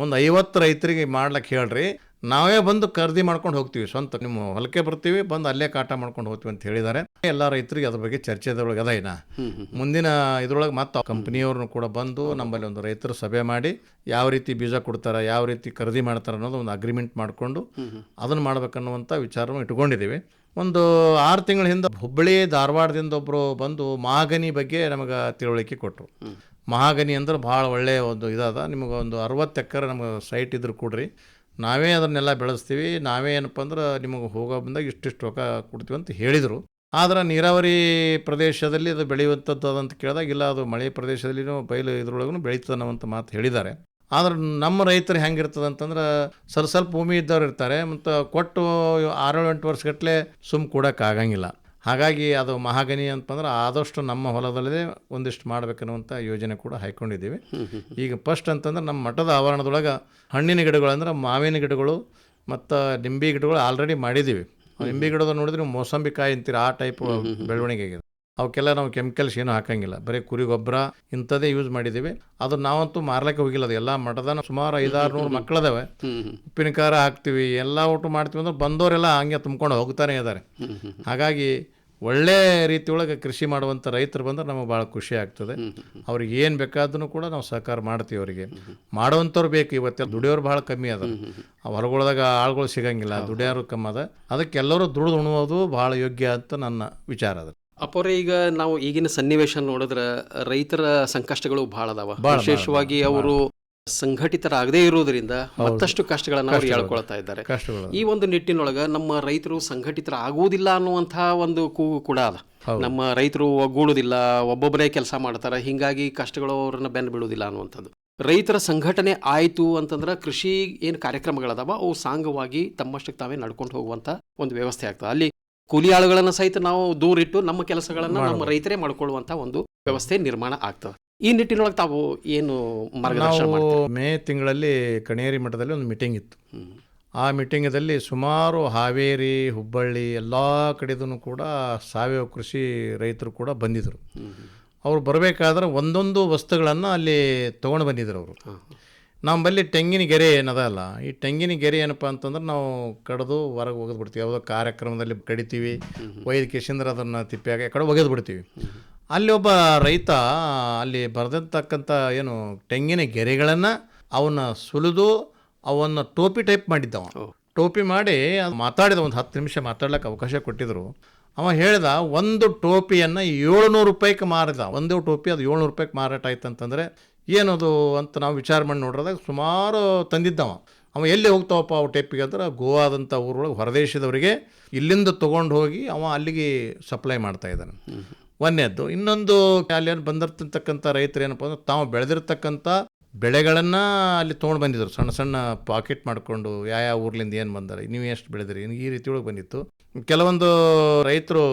ಒಂದು ಐವತ್ತು ರೈತರಿಗೆ ಮಾಡ್ಲಿಕ್ಕೆ ಹೇಳ್ರಿ. ನಾವೇ ಬಂದು ಖರೀದಿ ಮಾಡ್ಕೊಂಡು ಹೋಗ್ತೀವಿ. ಸ್ವಂತ ನಿಮ್ಮ ಹೊಲಕ್ಕೆ ಬರ್ತೀವಿ ಬಂದು ಅಲ್ಲೇ ಕಾಟ ಮಾಡ್ಕೊಂಡು ಹೋಗ್ತೀವಿ ಅಂತ ಹೇಳಿದ್ದಾರೆ. ಎಲ್ಲ ರೈತರಿಗೆ ಅದ್ರ ಬಗ್ಗೆ ಚರ್ಚೆದೊಳಗೆ ಅದ ಇನ್ನ. ಮುಂದಿನ ಇದ್ರೊಳಗೆ ಮತ್ತೆ ಕಂಪ್ನಿಯವ್ರನ್ನು ಕೂಡ ಬಂದು ನಮ್ಮಲ್ಲಿ ಒಂದು ರೈತರು ಸಭೆ ಮಾಡಿ ಯಾವ ರೀತಿ ಬೀಜ ಕೊಡ್ತಾರೆ ಯಾವ ರೀತಿ ಖರೀದಿ ಮಾಡ್ತಾರೆ ಅನ್ನೋದು ಒಂದು ಅಗ್ರಿಮೆಂಟ್ ಮಾಡಿಕೊಂಡು ಅದನ್ನು ಮಾಡ್ಬೇಕನ್ನುವಂಥ ವಿಚಾರವನ್ನು ಇಟ್ಕೊಂಡಿದ್ದೀವಿ ಒಂದು ಆರು ತಿಂಗಳ ಹಿಂದೆ ಹುಬ್ಬಳ್ಳಿ ಧಾರವಾಡದಿಂದ ಒಬ್ಬರು ಬಂದು ಮಹಾಗನಿ ಬಗ್ಗೆ ನಮಗೆ ತಿಳುವಳಿಕೆ ಕೊಟ್ಟರು ಮಹಾಗನಿ ಅಂದ್ರೆ ಭಾಳ ಒಳ್ಳೆಯ ಒಂದು ಇದಾದ. ನಿಮಗೆ ಒಂದು ಅರವತ್ತು ಎಕರೆ ನಮಗೆ ಸೈಟ್ ಇದ್ರೆ ಕೊಡ್ರಿ. ನಾವೇ ಅದನ್ನೆಲ್ಲ ಬೆಳೆಸ್ತೀವಿ, ನಾವೇ ಏನಪ್ಪ ಅಂದ್ರೆ ನಿಮಗೆ ಹೋಗೋ ಬಂದಾಗ ಇಷ್ಟಿಷ್ಟು ರೊಕ್ಕ ಕೊಡ್ತೀವಿ ಅಂತ ಹೇಳಿದರು. ಆದ್ರೆ ನೀರಾವರಿ ಪ್ರದೇಶದಲ್ಲಿ ಅದು ಬೆಳೆಯುವಂಥದ್ದು ಅದಂತ ಕೇಳಿದಾಗ, ಇಲ್ಲ, ಅದು ಮಳೆ ಪ್ರದೇಶದಲ್ಲಿನೂ ಬಯಲು ಇದ್ರೊಳಗೂ ಬೆಳೀತದೆ ಅನ್ನೋವಂಥ ಮಾತು ಹೇಳಿದ್ದಾರೆ. ಆದ್ರೆ ನಮ್ಮ ರೈತರು ಹೆಂಗಿರ್ತದೆ ಅಂತಂದ್ರೆ, ಸ್ವಲ್ಪ ಸ್ವಲ್ಪ ಭೂಮಿ ಇದ್ದವ್ರು ಇರ್ತಾರೆ, ಮತ್ತು ಕೊಟ್ಟು ಆರೇಳು ಎಂಟು ವರ್ಷಗಟ್ಟಲೆ ಸುಮ್ ಕೊಡೋಕ್ಕಾಗಂಗಿಲ್ಲ. ಹಾಗಾಗಿ ಅದು ಮಹಾಗನಿ ಅಂತಂದ್ರೆ ಆದಷ್ಟು ನಮ್ಮ ಹೊಲದಲ್ಲದೆ ಒಂದಿಷ್ಟು ಮಾಡಬೇಕನ್ನುವಂಥ ಯೋಜನೆ ಕೂಡ ಹಾಕ್ಕೊಂಡಿದ್ದೀವಿ ಈಗ ಫಸ್ಟ್ ಅಂತಂದ್ರೆ ನಮ್ಮ ಮಠದ ಆವರಣದೊಳಗೆ ಹಣ್ಣಿನ ಗಿಡಗಳು ಅಂದ್ರೆ ಮಾವಿನ ಗಿಡಗಳು ಮತ್ತು ನಿಂಬೆ ಗಿಡಗಳು ಆಲ್ರೆಡಿ ಮಾಡಿದ್ದೀವಿ. ನಿಂಬೆ ಗಿಡದ ನೋಡಿದ್ರೆ ಮೋಸಂಬಿಕಾಯಿ ಮೋಸಂಬಿ ಕಾಯಿ ಅಂತೀರ ಆ ಟೈಪ್ ಬೆಳವಣಿಗೆ ಆಗಿದೆ ಅವಕ್ಕೆಲ್ಲ ನಾವು ಕೆಮಿಕಲ್ಸ್ ಏನೂ ಹಾಕಂಗಿಲ್ಲ. ಬರೀ ಕುರಿ ಗೊಬ್ಬರ ಇಂಥದ್ದೇ ಯೂಸ್ ಮಾಡಿದ್ದೀವಿ. ಅದು ನಾವಂತೂ ಮಾರ್ಲಿಕ್ಕೆ ಹೋಗಿಲ್ಲ. ಅದು ಎಲ್ಲ ಮಠದನ ಸುಮಾರು ಐದಾರು ನೂರು ಮಕ್ಕಳದಾವೆ. ಉಪ್ಪಿನಕಾರ ಹಾಕ್ತೀವಿ ಎಲ್ಲ ಊಟ ಮಾಡ್ತೀವಿ ಅಂದ್ರೆ ಬಂದವರೆಲ್ಲ ಹಂಗೆ ತುಂಬ್ಕೊಂಡು ಹೋಗ್ತಾನೆ ಇದ್ದಾರೆ. ಹಾಗಾಗಿ ಒಳ್ಳೆ ರೀತಿಯೊಳಗೆ ಕೃಷಿ ಮಾಡುವಂಥ ರೈತರು ಬಂದ್ರೆ ನಮಗೆ ಭಾಳ ಖುಷಿ ಆಗ್ತದೆ. ಅವ್ರಿಗೆ ಏನು ಬೇಕಾದ್ರೂ ಕೂಡ ನಾವು ಸಹಕಾರ ಮಾಡ್ತೀವಿ ಅವರಿಗೆ. ಮಾಡುವಂಥವ್ರು ಬೇಕು. ಇವತ್ತೆಲ್ಲ ದುಡಿಯೋರು ಭಾಳ ಕಮ್ಮಿ ಅದ. ಹೊರಗೊಳದಾಗ ಆಳುಗಳು ಸಿಗಂಗಿಲ್ಲ. ದುಡಿಯೋರು ಕಮ್ಮಿ ಅದ. ಅದಕ್ಕೆ ಎಲ್ಲರೂ ದುಡಿದು ಉಣೋದು ಭಾಳ ಯೋಗ್ಯ ಅಂತ ನನ್ನ ವಿಚಾರ ಅದ. ಅಪ್ಪೋರೆ ಈಗ ನಾವು ಈಗಿನ ಸನ್ನಿವೇಶ ನೋಡಿದ್ರೆ ರೈತರ ಸಂಕಷ್ಟಗಳು ಬಹಳ ಅದಾವ. ವಿಶೇಷವಾಗಿ ಅವರು ಸಂಘಟಿತರಾಗದೇ ಇರೋದ್ರಿಂದ ಮತ್ತಷ್ಟು ಕಷ್ಟಗಳನ್ನು ಅವರು. ಹೇಳ್ಕೊಳ್ತಾ ಇದ್ದಾರೆ. ಈ ಒಂದು ನಿಟ್ಟಿನೊಳಗ ನಮ್ಮ ರೈತರು ಸಂಘಟಿತರ ಸಂಘಟಿತರಾಗುವುದಿಲ್ಲ ಅನ್ನುವಂತಹ ಒಂದು ಕೂಗು ಕೂಡ ಅದ. ನಮ್ಮ ರೈತರು ಒಗ್ಗೂಡುದಿಲ್ಲ ಒಬ್ಬೊಬ್ಬರೇ ಕೆಲಸ ಮಾಡ್ತಾರೆ ಹಿಂಗಾಗಿ ಕಷ್ಟಗಳು ಅವರನ್ನ ಬೆನ್ನ ಬೀಳುವುದಿಲ್ಲ ಅನ್ನುವಂಥದ್ದು. ರೈತರ ಸಂಘಟನೆ ಆಯಿತು ಅಂತಂದ್ರೆ ಕೃಷಿ ಏನು ಕಾರ್ಯಕ್ರಮಗಳದಾವ ಅವು ಸಾಂಗವಾಗಿ ತಮ್ಮಷ್ಟಕ್ಕೆ ತಾವೇ ನಡ್ಕೊಂಡು ಹೋಗುವಂತ ಒಂದು ವ್ಯವಸ್ಥೆ ಆಗ್ತದೆ. ಅಲ್ಲಿ ಕೂಲಿ ಆಳುಗಳನ್ನು ಸಹಿತ ನಾವು ದೂರಿಟ್ಟು ನಮ್ಮ ಕೆಲಸಗಳನ್ನು ನಮ್ಮ. ರೈತರೇ ಮಾಡ್ಕೊಳ್ಳುವಂತ ಒಂದು ವ್ಯವಸ್ಥೆ ನಿರ್ಮಾಣ ಆಗ್ತದೆ. ಈ ನಿಟ್ಟಿನೊಳಗೆ ತಾವು ಏನು ಮಾರ್ಗದರ್ಶನ ಮೇ ತಿಂಗಳಲ್ಲಿ ಕಣೇರಿ ಮಠದಲ್ಲಿ ಒಂದು ಮೀಟಿಂಗ್ ಇತ್ತು. ಆ ಮೀಟಿಂಗದಲ್ಲಿ ಸುಮಾರು ಹಾವೇರಿ ಹುಬ್ಬಳ್ಳಿ ಎಲ್ಲ ಕಡೆದೂ ಕೂಡ ಸಾವಯವ ಕೃಷಿ ರೈತರು ಕೂಡ ಬಂದಿದ್ದರು ಅವ್ರು ಬರಬೇಕಾದ್ರೆ ಒಂದೊಂದು ವಸ್ತುಗಳನ್ನು ಅಲ್ಲಿ ತೊಗೊಂಡು ಬಂದಿದ್ರು ಅವರು. ನಮ್ಮಲ್ಲಿ ತೆಂಗಿನ ಗೆರೆ ಏನದಲ್ಲ ಈ ತೆಂಗಿನ ಗೆರೆ ಏನಪ್ಪ ಅಂತಂದ್ರೆ ನಾವು ಕಡಿದು ಹೊರಗೆ ಒಗೆದು ಬಿಡ್ತೀವಿ. ಯಾವುದೋ ಕಾರ್ಯಕ್ರಮದಲ್ಲಿ ಕಡಿತೀವಿ ಒಯ್ದು ಕಿಶಿಂದ್ರ ಅದನ್ನು ತಿಪ್ಪಿಯಾಗ ಕಡೆ ಒಗೆದು ಬಿಡ್ತೀವಿ. ಅಲ್ಲಿ ಒಬ್ಬ ರೈತ ಅಲ್ಲಿ ಬರೆದಿರ್ತಕ್ಕಂಥ ಏನು ತೆಂಗಿನ ಗೆರೆಗಳನ್ನು ಅವನ್ನ ಸುಲಿದು ಅವನ್ನ ಟೋಪಿ ಟೈಪ್ ಮಾಡಿದ್ದವ. ಟೋಪಿ ಮಾಡಿ ಅದು ಮಾತಾಡಿದ ಒಂದು ಹತ್ತು ನಿಮಿಷ ಮಾತಾಡ್ಲಿಕ್ಕೆ ಅವಕಾಶ ಕೊಟ್ಟಿದ್ರು. ಅವ ಹೇಳ್ದ ಒಂದು ಟೋಪಿಯನ್ನು ಏಳ್ನೂರು ರೂಪಾಯಿಗೆ ಮಾರಿದ ಒಂದು ಟೋಪಿ ಅದು ಏಳ್ನೂರು ರೂಪಾಯಿಗೆ ಮಾರಾಟ ಆಯ್ತು ಅಂತಂದರೆ ಏನದು ಅಂತ ನಾವು ವಿಚಾರ ಮಾಡಿ ನೋಡಿದಾಗ ಸುಮಾರು ತಂದಿದ್ದವ. ಅವ ಎಲ್ಲಿ ಹೋಗ್ತಾವಪ್ಪ ಅವು ಟೇಪಿಗೆ ಅಂದ್ರೆ ಗೋವಾದಂಥ ಊರೊಳಗೆ ಹೊರದೇಶದವರಿಗೆ ಇಲ್ಲಿಂದ ತೊಗೊಂಡು ಹೋಗಿ ಅವ ಅಲ್ಲಿಗೆ ಸಪ್ಲೈ ಮಾಡ್ತಾ ಇದ್ದಾನೆ. ಒಂದನೇದ್ದು. ಇನ್ನೊಂದು ಅಲ್ಲಿ ಏನು ಬಂದಿರ್ತಕ್ಕಂಥ ರೈತರು ಏನಪ್ಪ ಅಂದ್ರೆ ತಾವು ಬೆಳೆದಿರ್ತಕ್ಕಂಥ ಬೆಳೆಗಳನ್ನು ಅಲ್ಲಿ ತೊಗೊಂಡು ಬಂದಿದ್ರು. ಸಣ್ಣ ಸಣ್ಣ ಪಾಕೆಟ್ ಮಾಡಿಕೊಂಡು ಯಾವ ಯಾವ ಊರ್ಲಿಂದ ಏನು ಬಂದಾರೆ, ನೀವು ಎಷ್ಟು ಬೆಳೆದಿರಿ, ಈ ರೀತಿ ಒಳಗೆ ಬಂದಿತ್ತು. ಕೆಲವೊಂದು ರೈತರು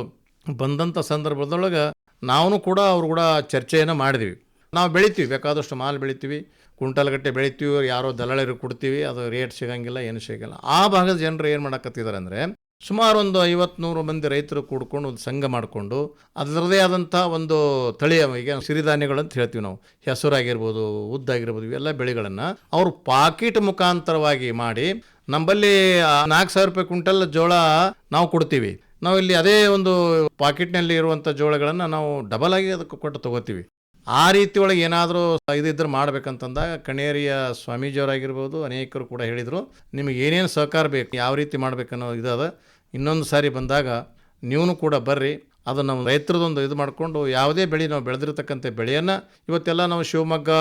ಬಂದಂಥ ಸಂದರ್ಭದೊಳಗೆ ನಾವು ಕೂಡ ಅವ್ರು ಕೂಡ ಚರ್ಚೆಯನ್ನು ಮಾಡಿದ್ವಿ. ನಾವು ಬೆಳಿತೀವಿ, ಬೇಕಾದಷ್ಟು ಮಾಲು ಬೆಳಿತೀವಿ, ಕುಂಟಲ್ಗಟ್ಟೆ ಬೆಳಿತೀವಿ, ಯಾರೋ ದಲ್ಲಾಳಿರಿಗೆ ಕೊಡ್ತೀವಿ, ಅದು ರೇಟ್ ಸಿಗಂಗಿಲ್ಲ, ಏನು ಸಿಗಲ್ಲ ಆ ಭಾಗದ ಜನರು ಏನು ಮಾಡಕತ್ತಿದ್ದಾರೆ ಅಂದರೆ, ಸುಮಾರು ಒಂದು ಐವತ್ತು ನೂರು ಮಂದಿ ರೈತರು ಕೂಡ್ಕೊಂಡು ಒಂದು ಸಂಘ ಮಾಡಿಕೊಂಡು ಅದರದೇ ಆದಂಥ ಒಂದು ತಳಿಯ, ಈಗ ಸಿರಿಧಾನ್ಯಗಳು ಅಂತ ಹೇಳ್ತೀವಿ ನಾವು. ಹೆಸರಾಗಿರ್ಬೋದು, ಉದ್ದಾಗಿರ್ಬೋದು, ಇವೆಲ್ಲ ಬೆಳೆಗಳನ್ನು ಅವರು ಪಾಕಿಟ್ ಮುಖಾಂತರವಾಗಿ ಮಾಡಿ ನಮ್ಮಲ್ಲಿ ನಾಲ್ಕು ಸಾವಿರ ರೂಪಾಯಿ ಕ್ವಿಂಟಲ್ ಜೋಳ ನಾವು ಕೊಡ್ತೀವಿ. ನಾವು ಇಲ್ಲಿ ಅದೇ ಒಂದು ಪಾಕೆಟ್ನಲ್ಲಿ ಇರುವಂಥ ಜೋಳಗಳನ್ನು ನಾವು ಡಬಲ್ ಆಗಿ ಅದಕ್ಕೆ ಕೊಟ್ಟು ತಗೋತೀವಿ. ಆ ರೀತಿ ಒಳಗೆ ಏನಾದರೂ ಇದಿದ್ರೆ ಮಾಡಬೇಕಂತಂದಾಗ ಕಣೇರಿಯ ಸ್ವಾಮೀಜಿಯವರಾಗಿರ್ಬೋದು ಅನೇಕರು ಕೂಡ ಹೇಳಿದರು. ನಿಮಗೆ ಏನೇನು ಸಹಕಾರ ಬೇಕು ಯಾವ ರೀತಿ ಮಾಡಬೇಕನ್ನೋ ಇದಾದ. ಇನ್ನೊಂದು ಸಾರಿ ಬಂದಾಗ ನೀವು ಕೂಡ ಬರ್ರಿ. ಅದನ್ನು ನಮ್ಮ ರೈತರದೊಂದು ಇದು ಮಾಡಿಕೊಂಡು ಯಾವುದೇ ಬೆಳೆ ನಾವು ಬೆಳೆದಿರ್ತಕ್ಕಂಥ ಬೆಳೆಯನ್ನು ಇವತ್ತೆಲ್ಲ ನಾವು ಶಿವಮೊಗ್ಗ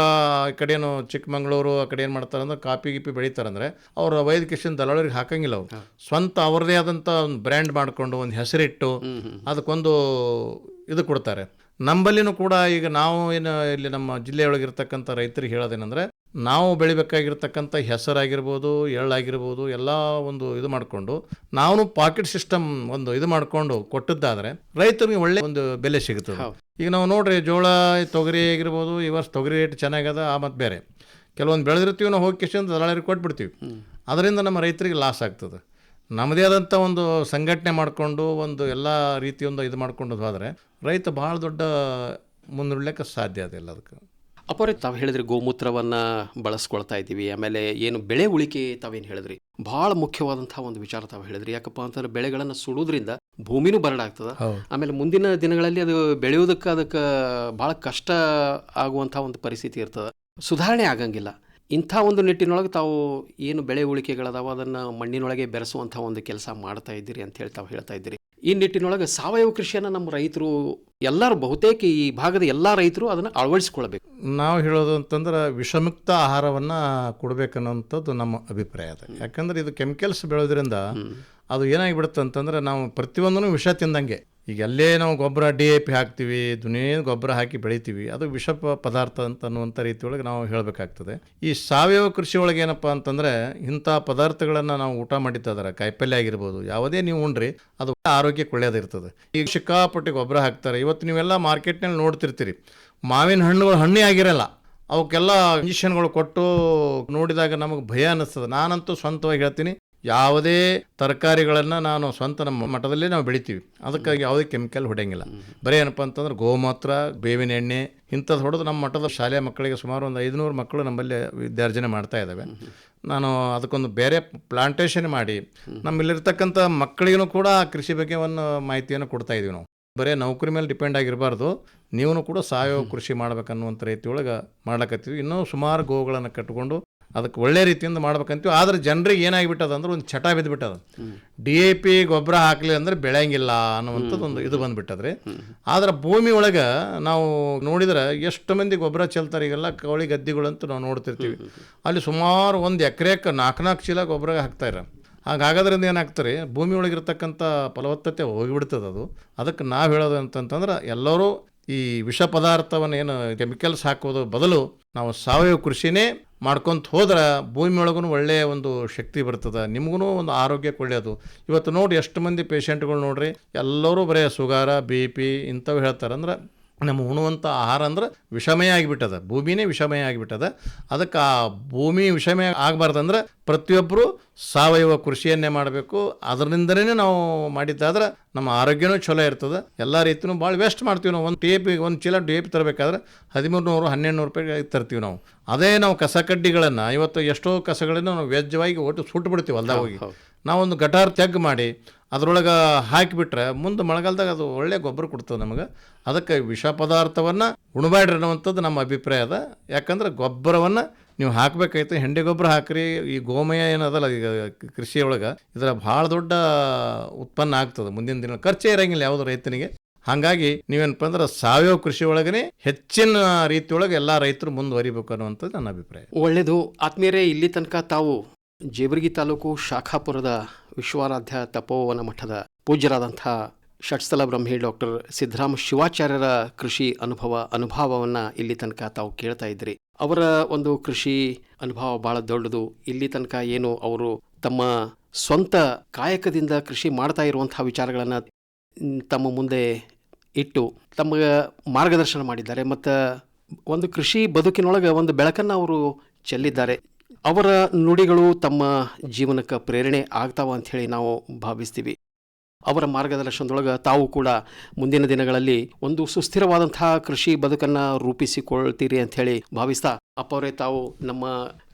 ಈ ಕಡೆಯೂ ಚಿಕ್ಕಮಂಗ್ಳೂರು ಆ ಕಡೆ ಏನು ಮಾಡ್ತಾರೆ ಅಂದ್ರೆ ಕಾಪಿ ಗಿಪಿ ಬೆಳೀತಾರಂದ್ರೆ ಅವ್ರ ವೈದ್ಯಕೀಯ ದಲ್ಲಾಳಿಗೆ ಹಾಕಂಗಿಲ್ಲ ಅವರು. ಸ್ವಂತ ಅವರದೇ ಆದಂಥ ಒಂದು ಬ್ರ್ಯಾಂಡ್ ಮಾಡಿಕೊಂಡು ಒಂದು ಹೆಸರಿಟ್ಟು ಅದಕ್ಕೊಂದು ಇದು ಕೊಡ್ತಾರೆ. ನಂಬಲ್ಲಿನೂ ಕೂಡ ಈಗ ನಾವು ಏನು ಇಲ್ಲಿ ನಮ್ಮ ಜಿಲ್ಲೆಯೊಳಗಿರ್ತಕ್ಕಂಥ ರೈತರಿಗೆ ಹೇಳೋದೇನೆಂದರೆ ನಾವು ಬೆಳಿಬೇಕಾಗಿರ್ತಕ್ಕಂಥ ಹೆಸರಾಗಿರ್ಬೋದು ಎಳ್ಳಾಗಿರ್ಬೋದು ಎಲ್ಲ ಒಂದು ಇದು ಮಾಡಿಕೊಂಡು ನಾವು ಪಾಕೆಟ್ ಸಿಸ್ಟಮ್ ಒಂದು ಇದು ಮಾಡಿಕೊಂಡು ಕೊಟ್ಟದ್ದಾದರೆ ರೈತರಿಗೆ ಒಳ್ಳೆ ಒಂದು ಬೆಲೆ ಸಿಗುತ್ತದೆ ಈಗ ನಾವು ನೋಡ್ರಿ ಜೋಳ ತೊಗರಿ ಆಗಿರ್ಬೋದು ಈ ವರ್ಷ ತೊಗರಿ ರೇಟ್ ಚೆನ್ನಾಗದ ಆ ಮತ್ತು ಬೇರೆ. ಕೆಲವೊಂದು ಬೆಳೆದಿರ್ತೀವಿ ನಾವು ಹೋಗಿ ಕಿಶನ್ ದಲ್ಲಾಳಿಗೆ ಕೊಟ್ಬಿಡ್ತೀವಿ. ಅದರಿಂದ ನಮ್ಮ ರೈತರಿಗೆ ಲಾಸ್ ಆಗ್ತದೆ. ನಮ್ಮದೇ ಆದಂಥ ಒಂದು ಸಂಘಟನೆ ಮಾಡಿಕೊಂಡು ಒಂದು ಎಲ್ಲ ರೀತಿಯೊಂದು ಇದು ಮಾಡ್ಕೊಂಡು ಹೋದರೆ ರೈತ ಭಾಳ ದೊಡ್ಡ ಮುನ್ನುಡ್ಲಿಕ್ಕೆ ಸಾಧ್ಯ ಅದಿಲ್ಲ ಅದಕ್ಕೆ. ಅಪರಿ ತಾವು ಹೇಳಿದ್ರಿ ಗೋಮೂತ್ರವನ್ನು ಬಳಸ್ಕೊಳ್ತಾ ಇದ್ದೀವಿ ಆಮೇಲೆ ಏನು ಬೆಳೆ ಉಳಿಕೆ ತಾವೇನು ಹೇಳಿದ್ರಿ? ಭಾಳ ಮುಖ್ಯವಾದಂತಹ ಒಂದು ವಿಚಾರ ತಾವು ಹೇಳಿದ್ರಿ ಯಾಕಪ್ಪ ಅಂತಂದ್ರೆ ಬೆಳೆಗಳನ್ನು ಸುಡೋದ್ರಿಂದ ಭೂಮಿನೂ ಬರಡಾಗ್ತದ ಆಮೇಲೆ ಮುಂದಿನ ದಿನಗಳಲ್ಲಿ ಅದು ಬೆಳೆಯೋದಕ್ಕೆ ಅದಕ್ಕೆ ಭಾಳ ಕಷ್ಟ ಆಗುವಂಥ ಒಂದು ಪರಿಸ್ಥಿತಿ ಇರ್ತದೆ. ಸುಧಾರಣೆ ಆಗಂಗಿಲ್ಲ. ಇಂಥ ಒಂದು ನಿಟ್ಟಿನೊಳಗೆ ತಾವು ಏನು ಬೆಳೆ ಉಳಿಕೆಗಳದಾವ ಅದನ್ನು ಮಣ್ಣಿನೊಳಗೆ ಬೆರೆಸುವಂಥ ಒಂದು ಕೆಲಸ ಮಾಡ್ತಾ ಇದ್ದೀರಿ ಅಂತ ಹೇಳಿ ತಾವು ಹೇಳ್ತಾ ಇದ್ದೀರಿ. ಈ ನಿಟ್ಟಿನೊಳಗೆ ಸಾವಯವ ಕೃಷಿಯನ್ನು ನಮ್ಮ ರೈತರು ಎಲ್ಲರೂ ಬಹುತೇಕ ಈ ಭಾಗದ ಎಲ್ಲ ರೈತರು ಅದನ್ನು ಅಳವಡಿಸ್ಕೊಳ್ಬೇಕು ನಾವು ಹೇಳೋದು ಅಂತಂದ್ರೆ ವಿಷಮುಕ್ತ ಆಹಾರವನ್ನು ಕೊಡಬೇಕನ್ನೋಂಥದ್ದು ನಮ್ಮ ಅಭಿಪ್ರಾಯ ಅದ. ಯಾಕಂದ್ರೆ ಇದು ಕೆಮಿಕಲ್ಸ್ ಬೆಳೆಯೋದ್ರಿಂದ ಅದು ಏನಾಗಿಬಿಡುತ್ತೆ ಅಂತಂದ್ರೆ ನಾವು ಪ್ರತಿಯೊಂದನ್ನು ವಿಷ ತಿಂದಂಗೆ ಈಗ ಎಲ್ಲೇ ನಾವು ಗೊಬ್ಬರ ಡಿ ಎ ಪಿ ಹಾಕ್ತೀವಿ ದುನೇನು ಗೊಬ್ಬರ ಹಾಕಿ ಬೆಳಿತೀವಿ. ಅದು ವಿಷ ಪದಾರ್ಥ ಅಂತ ಅನ್ನುವಂಥ ರೀತಿಯೊಳಗೆ ನಾವು ಹೇಳಬೇಕಾಗ್ತದೆ. ಈ ಸಾವಯವ ಕೃಷಿ ಒಳಗೆ ಏನಪ್ಪ ಅಂತಂದರೆ ಇಂಥ ಪದಾರ್ಥಗಳನ್ನು ನಾವು ಊಟ ಮಾಡಿದ್ದದರ ಕಾಯಿಪಲ್ಯ ಆಗಿರ್ಬೋದು, ಯಾವುದೇ ನೀವು ಉಣ್ರಿ ಅದು ಆರೋಗ್ಯಕ್ಕೆ ಒಳ್ಳೆಯದಿರ್ತದೆ ಈಗ ಸಿಕ್ಕಾಪಟ್ಟೆ ಗೊಬ್ಬರ ಹಾಕ್ತಾರೆ. ಇವತ್ತು ನೀವೆಲ್ಲ ಮಾರ್ಕೆಟ್ನಲ್ಲಿ ನೋಡ್ತಿರ್ತೀರಿ. ಮಾವಿನ ಹಣ್ಣುಗಳು ಹಣ್ಣೇ ಆಗಿರಲ್ಲ. ಅವಕ್ಕೆಲ್ಲ ಇಂಜೆಕ್ಷನ್ಗಳು ಕೊಟ್ಟು ನೋಡಿದಾಗ ನಮಗೆ ಭಯ ಅನ್ನಿಸ್ತದೆ. ನಾನಂತೂ ಸ್ವಂತವಾಗಿ ಹೇಳ್ತೀನಿ. ಯಾವುದೇ ತರಕಾರಿಗಳನ್ನು ನಾನು ಸ್ವಂತ ನಮ್ಮ ಮಠದಲ್ಲೇ ನಾವು ಬೆಳಿತೀವಿ. ಅದಕ್ಕಾಗಿ ಯಾವುದೇ ಕೆಮಿಕಲ್ ಹೊಡೆಯಂಗಿಲ್ಲ. ಬರೀ ಏನಪ್ಪ ಅಂತಂದ್ರೆ ಗೋಮಾತ್ರ, ಬೇವಿನ ಎಣ್ಣೆ ಇಂಥದ್ದು ಹೊಡೆದು ನಮ್ಮ ಮಠದ ಶಾಲೆಯ ಮಕ್ಕಳಿಗೆ ಸುಮಾರು ಒಂದು ಐದುನೂರು ಮಕ್ಕಳು ನಮ್ಮಲ್ಲಿ ವಿದ್ಯಾರ್ಜನೆ ಮಾಡ್ತಾ ಇದ್ದಾವೆ. ನಾನು ಅದಕ್ಕೊಂದು ಬೇರೆ ಪ್ಲಾಂಟೇಷನ್ ಮಾಡಿ ನಮ್ಮಲ್ಲಿರ್ತಕ್ಕಂಥ ಮಕ್ಕಳಿಗೂ ಕೂಡ ಕೃಷಿ ಬಗ್ಗೆ ಒಂದು ಮಾಹಿತಿಯನ್ನು ಕೊಡ್ತಾ ಇದೀವಿ ನಾವು. ಬರೀ ನೌಕರಿ ಮೇಲೆ ಡಿಪೆಂಡ್ ಆಗಿರಬಾರ್ದು. ನೀವು ಕೂಡ ಸಾವಯವ ಕೃಷಿ ಮಾಡ್ಬೇಕನ್ನುವಂಥ ರೀತಿಯೊಳಗೆ ಮಾಡ್ಲಕತ್ತೀವಿ. ಇನ್ನೂ ಸುಮಾರು ಗೋಗಳನ್ನು ಕಟ್ಕೊಂಡು ಅದಕ್ಕೆ ಒಳ್ಳೆ ರೀತಿಯಿಂದ ಮಾಡ್ಬೇಕಂತೀವಿ. ಆದ್ರೆ ಜನರಿಗೆ ಏನಾಗಿಬಿಟ್ಟದ ಅಂದ್ರೆ ಒಂದು ಚಟ ಬಿದ್ದುಬಿಟ್ಟದ ಡಿ ಎ ಪಿ ಗೊಬ್ಬರ ಹಾಕಲಿ ಅಂದ್ರೆ ಬೆಳೆಯಂಗಿಲ್ಲ ಅನ್ನುವಂಥದ್ದು ಒಂದು ಇದು ಬಂದ್ಬಿಟ್ಟದ್ರಿ. ಆದ್ರೆ ಭೂಮಿ ಒಳಗೆ ನಾವು ನೋಡಿದ್ರೆ ಎಷ್ಟು ಮಂದಿ ಗೊಬ್ಬರ ಚೆಲ್ತಾರೆ ಈಗೆಲ್ಲ ಕವಳಿ ಗದ್ದಿಗಳಂತೂ ನಾವು ನೋಡ್ತಿರ್ತೀವಿ. ಅಲ್ಲಿ ಸುಮಾರು ಒಂದು ಎಕರೆಕ್ಕೆ ನಾಲ್ಕು ನಾಲ್ಕು ಚೀಲ ಗೊಬ್ಬರ ಹಾಕ್ತಾರೆ. ಹಾಗಾಗೋದ್ರಿಂದ ಏನಾಗ್ತಾರೆ ಭೂಮಿ ಒಳಗಿರ್ತಕ್ಕಂಥ ಫಲವತ್ತತೆ ಹೋಗಿಬಿಡ್ತದೆ ಅದು. ಅದಕ್ಕೆ ನಾವು ಹೇಳೋದು ಅಂತಂತಂದ್ರೆ ಎಲ್ಲರೂ ಈ ವಿಷ ಪದಾರ್ಥವನ್ನು ಏನು ಕೆಮಿಕಲ್ಸ್ ಹಾಕೋದು ಬದಲು ನಾವು ಸಾವಯವ ಕೃಷಿನೇ ಮಾಡ್ಕೊಂತ ಹೋದ್ರೆ ಭೂಮಿ ಒಳಗೂ ಒಳ್ಳೆಯ ಒಂದು ಶಕ್ತಿ ಬರ್ತದೆ. ನಿಮಗೂ ಒಂದು ಆರೋಗ್ಯಕ್ಕೆ ಒಳ್ಳೆಯದು ಇವತ್ತು ನೋಡಿ ಎಷ್ಟು ಮಂದಿ ಪೇಷಂಟ್ಗಳು ನೋಡ್ರಿ, ಎಲ್ಲರೂ ಬರೀ ಸುಗಾರ ಬಿ ಪಿ ಇಂಥವು ಹೇಳ್ತಾರೆ ಅಂದ್ರೆ ನಮ್ಮ ಉಣುವಂಥ ಆಹಾರ ಅಂದ್ರೆ ವಿಷಮಯ ಆಗಿಬಿಟ್ಟದ. ಭೂಮಿನೇ ವಿಷಮಯ ಆಗಿಬಿಟ್ಟದ. ಅದಕ್ಕೆ ಆ ಭೂಮಿ ವಿಷಮಯ ಆಗಬಾರ್ದಂದ್ರೆ ಪ್ರತಿಯೊಬ್ಬರು ಸಾವಯವ ಕೃಷಿಯನ್ನೇ ಮಾಡಬೇಕು. ಅದರಿಂದನೇ ನಾವು ಮಾಡಿದ್ದಾದ್ರೆ ನಮ್ಮ ಆರೋಗ್ಯನೂ ಚಲೋ ಇರ್ತದೆ. ಎಲ್ಲ ರೀತಿಯೂ ಭಾಳ ವೇಸ್ಟ್ ಮಾಡ್ತೀವಿ ನಾವು. ಒಂದು ಟೇಪ್ ಒಂದು ಚೀಲ ಟೇಪ್ ತರಬೇಕಾದ್ರೆ ಹದಿಮೂರು ನೂರು ಹನ್ನೆರಡು ನೂರು ರೂಪಾಯಿ ತರ್ತೀವಿ ನಾವು. ಅದೇ ನಾವು ಕಸ ಕಡ್ಡಿಗಳನ್ನು, ಇವತ್ತು ಎಷ್ಟೋ ಕಸಗಳನ್ನು ನಾವು ವ್ಯಜ್ಯವಾಗಿ ಒಟ್ಟು ಸುಟ್ಟು ಬಿಡ್ತೀವಿ ಹೊಲ್ದಾಗ ಹೋಗಿ. ನಾವೊಂದು ಗಟಾರ್ ತೆಗ್ ಮಾಡಿ ಅದರೊಳಗೆ ಹಾಕಿಬಿಟ್ರೆ ಮುಂದೆ ಮಳೆಗಾಲದಾಗ ಅದು ಒಳ್ಳೆಯ ಗೊಬ್ಬರ ಕೊಡ್ತದೆ ನಮಗೆ. ಅದಕ್ಕೆ ವಿಷ ಪದಾರ್ಥವನ್ನು ಉಣಬೇಡ್ರಿ ಅನ್ನುವಂಥದ್ದು ನಮ್ಮ ಅಭಿಪ್ರಾಯ ಅದ. ಯಾಕಂದ್ರೆ ಗೊಬ್ಬರವನ್ನು ನೀವು ಹಾಕಬೇಕಾಯ್ತು, ಹೆಂಡಿ ಗೊಬ್ಬರ ಹಾಕ್ರಿ, ಈ ಗೋಮಯ ಏನದಲ್ಲ ಈಗ ಕೃಷಿಯೊಳಗೆ ಇದರ ಭಾಳ ದೊಡ್ಡ ಉತ್ಪನ್ನ ಆಗ್ತದೆ ಮುಂದಿನ ದಿನ. ಖರ್ಚೇ ಇರಂಗಿಲ್ಲ ಯಾವುದು ರೈತನಿಗೆ. ಹಾಗಾಗಿ ನೀವೇನಪ್ಪ ಅಂದ್ರೆ ಸಾವಯವ ಕೃಷಿ ಒಳಗನೆ ಹೆಚ್ಚಿನ ರೀತಿಯೊಳಗೆ ಎಲ್ಲ ರೈತರು ಮುಂದುವರಿಬೇಕು ಅನ್ನುವಂಥದ್ದು ನನ್ನ ಅಭಿಪ್ರಾಯ. ಒಳ್ಳೆಯದು ಆತ್ಮೀಯರೇ, ಇಲ್ಲಿ ತನಕ ತಾವು ಜೇವರ್ಗಿ ತಾಲೂಕು ಶಾಖಾಪುರದ ವಿಶ್ವಾರಾಧ್ಯ ತಪೋವನ ಮಠದ ಪೂಜ್ಯರಾದಂಥ ಷಟ್ಸ್ಥಲ ಬ್ರಹ್ಮಿ ಡಾಕ್ಟರ್ ಸಿದ್ದರಾಮ ಶಿವಾಚಾರ್ಯರ ಕೃಷಿ ಅನುಭವ, ಅನುಭವವನ್ನು ಇಲ್ಲಿ ತನಕ ತಾವು ಕೇಳ್ತಾ ಇದ್ರಿ. ಅವರ ಒಂದು ಕೃಷಿ ಅನುಭವ ಬಹಳ ದೊಡ್ಡದು. ಇಲ್ಲಿ ತನಕ ಏನು ಅವರು ತಮ್ಮ ಸ್ವಂತ ಕಾಯಕದಿಂದ ಕೃಷಿ ಮಾಡ್ತಾ ಇರುವಂತಹ ವಿಚಾರಗಳನ್ನು ತಮ್ಮ ಮುಂದೆ ಇಟ್ಟು ತಮಗೆ ಮಾರ್ಗದರ್ಶನ ಮಾಡಿದ್ದಾರೆ. ಮತ್ತು ಒಂದು ಕೃಷಿ ಬದುಕಿನೊಳಗೆ ಒಂದು ಬೆಳಕನ್ನು ಅವರು ಚೆಲ್ಲಿದ್ದಾರೆ. ಅವರ ನುಡಿಗಳು ತಮ್ಮ ಜೀವನಕ್ಕೆ ಪ್ರೇರಣೆ ಆಗ್ತಾವ ಅಂಥೇಳಿ ನಾವು ಭಾವಿಸ್ತೀವಿ. ಅವರ ಮಾರ್ಗದರ್ಶನದೊಳಗೆ ತಾವು ಕೂಡ ಮುಂದಿನ ದಿನಗಳಲ್ಲಿ ಒಂದು ಸುಸ್ಥಿರವಾದಂತಹ ಕೃಷಿ ಬದುಕನ್ನು ರೂಪಿಸಿಕೊಳ್ತೀರಿ ಅಂಥೇಳಿ ಭಾವಿಸ್ತಾ ಅಪ್ಪವರೇ ತಾವು ನಮ್ಮ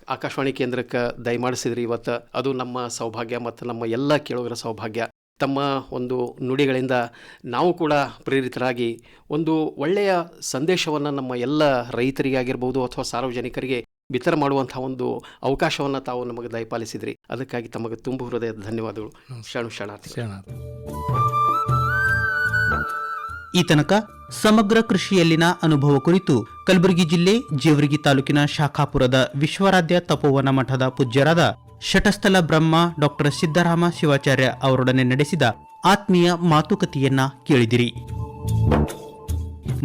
ಆಕಾಶವಾಣಿ ಕೇಂದ್ರಕ್ಕೆ ದಯಮಾಡಿಸಿದ್ರಿ ಇವತ್ತು. ಅದು ನಮ್ಮ ಸೌಭಾಗ್ಯ ಮತ್ತು ನಮ್ಮ ಎಲ್ಲ ಕೇಳುಗರ ಸೌಭಾಗ್ಯ. ತಮ್ಮ ಒಂದು ನುಡಿಗಳಿಂದ ನಾವು ಕೂಡ ಪ್ರೇರಿತರಾಗಿ ಒಂದು ಒಳ್ಳೆಯ ಸಂದೇಶವನ್ನು ನಮ್ಮ ಎಲ್ಲ ರೈತರಿಗಾಗಿರ್ಬೋದು ಅಥವಾ ಸಾರ್ವಜನಿಕರಿಗೆ ಬಿತ್ತರ ಮಾಡುವಂತಹ ಒಂದು ಅವಕಾಶವನ್ನು ತಾವು ನಮಗೆ ದಯಪಾಲಿಸಿದ್ರಿ. ಅದಕ್ಕಾಗಿ ತಮಗೆ ತುಂಬ ಹೃದಯದ ಧನ್ಯವಾದಗಳು. ಶರಣು ಶರಣಾರ್ಥಿ ಶರಣ ಈ ತನಕ ಸಮಗ್ರ ಕೃಷಿಯಲ್ಲಿನ ಅನುಭವ ಕುರಿತು ಕಲಬುರಗಿ ಜಿಲ್ಲೆ ಜೇವರ್ಗಿ ತಾಲೂಕಿನ ಶಾಖಾಪುರದ ವಿಶ್ವರಾಧ್ಯ ತಪೋವನ ಮಠದ ಪೂಜ್ಯರಾದ ಶಟಸ್ಥಲ ಬ್ರಹ್ಮ ಡಾಕ್ಟರ್ ಸಿದ್ದರಾಮ ಶಿವಾಚಾರ್ಯ ಅವರೊಡನೆ ನಡೆಸಿದ ಆತ್ಮೀಯ ಮಾತುಕತೆಯನ್ನ ಕೇಳಿದಿರಿ.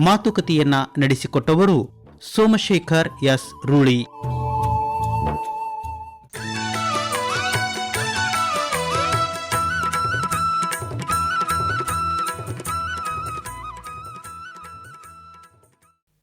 ಮಾತುಕತೆಯನ್ನ ನಡೆಸಿಕೊಟ್ಟವರು ಸೋಮಶೇಖರ್ ಎಸ್ ರೂಳಿ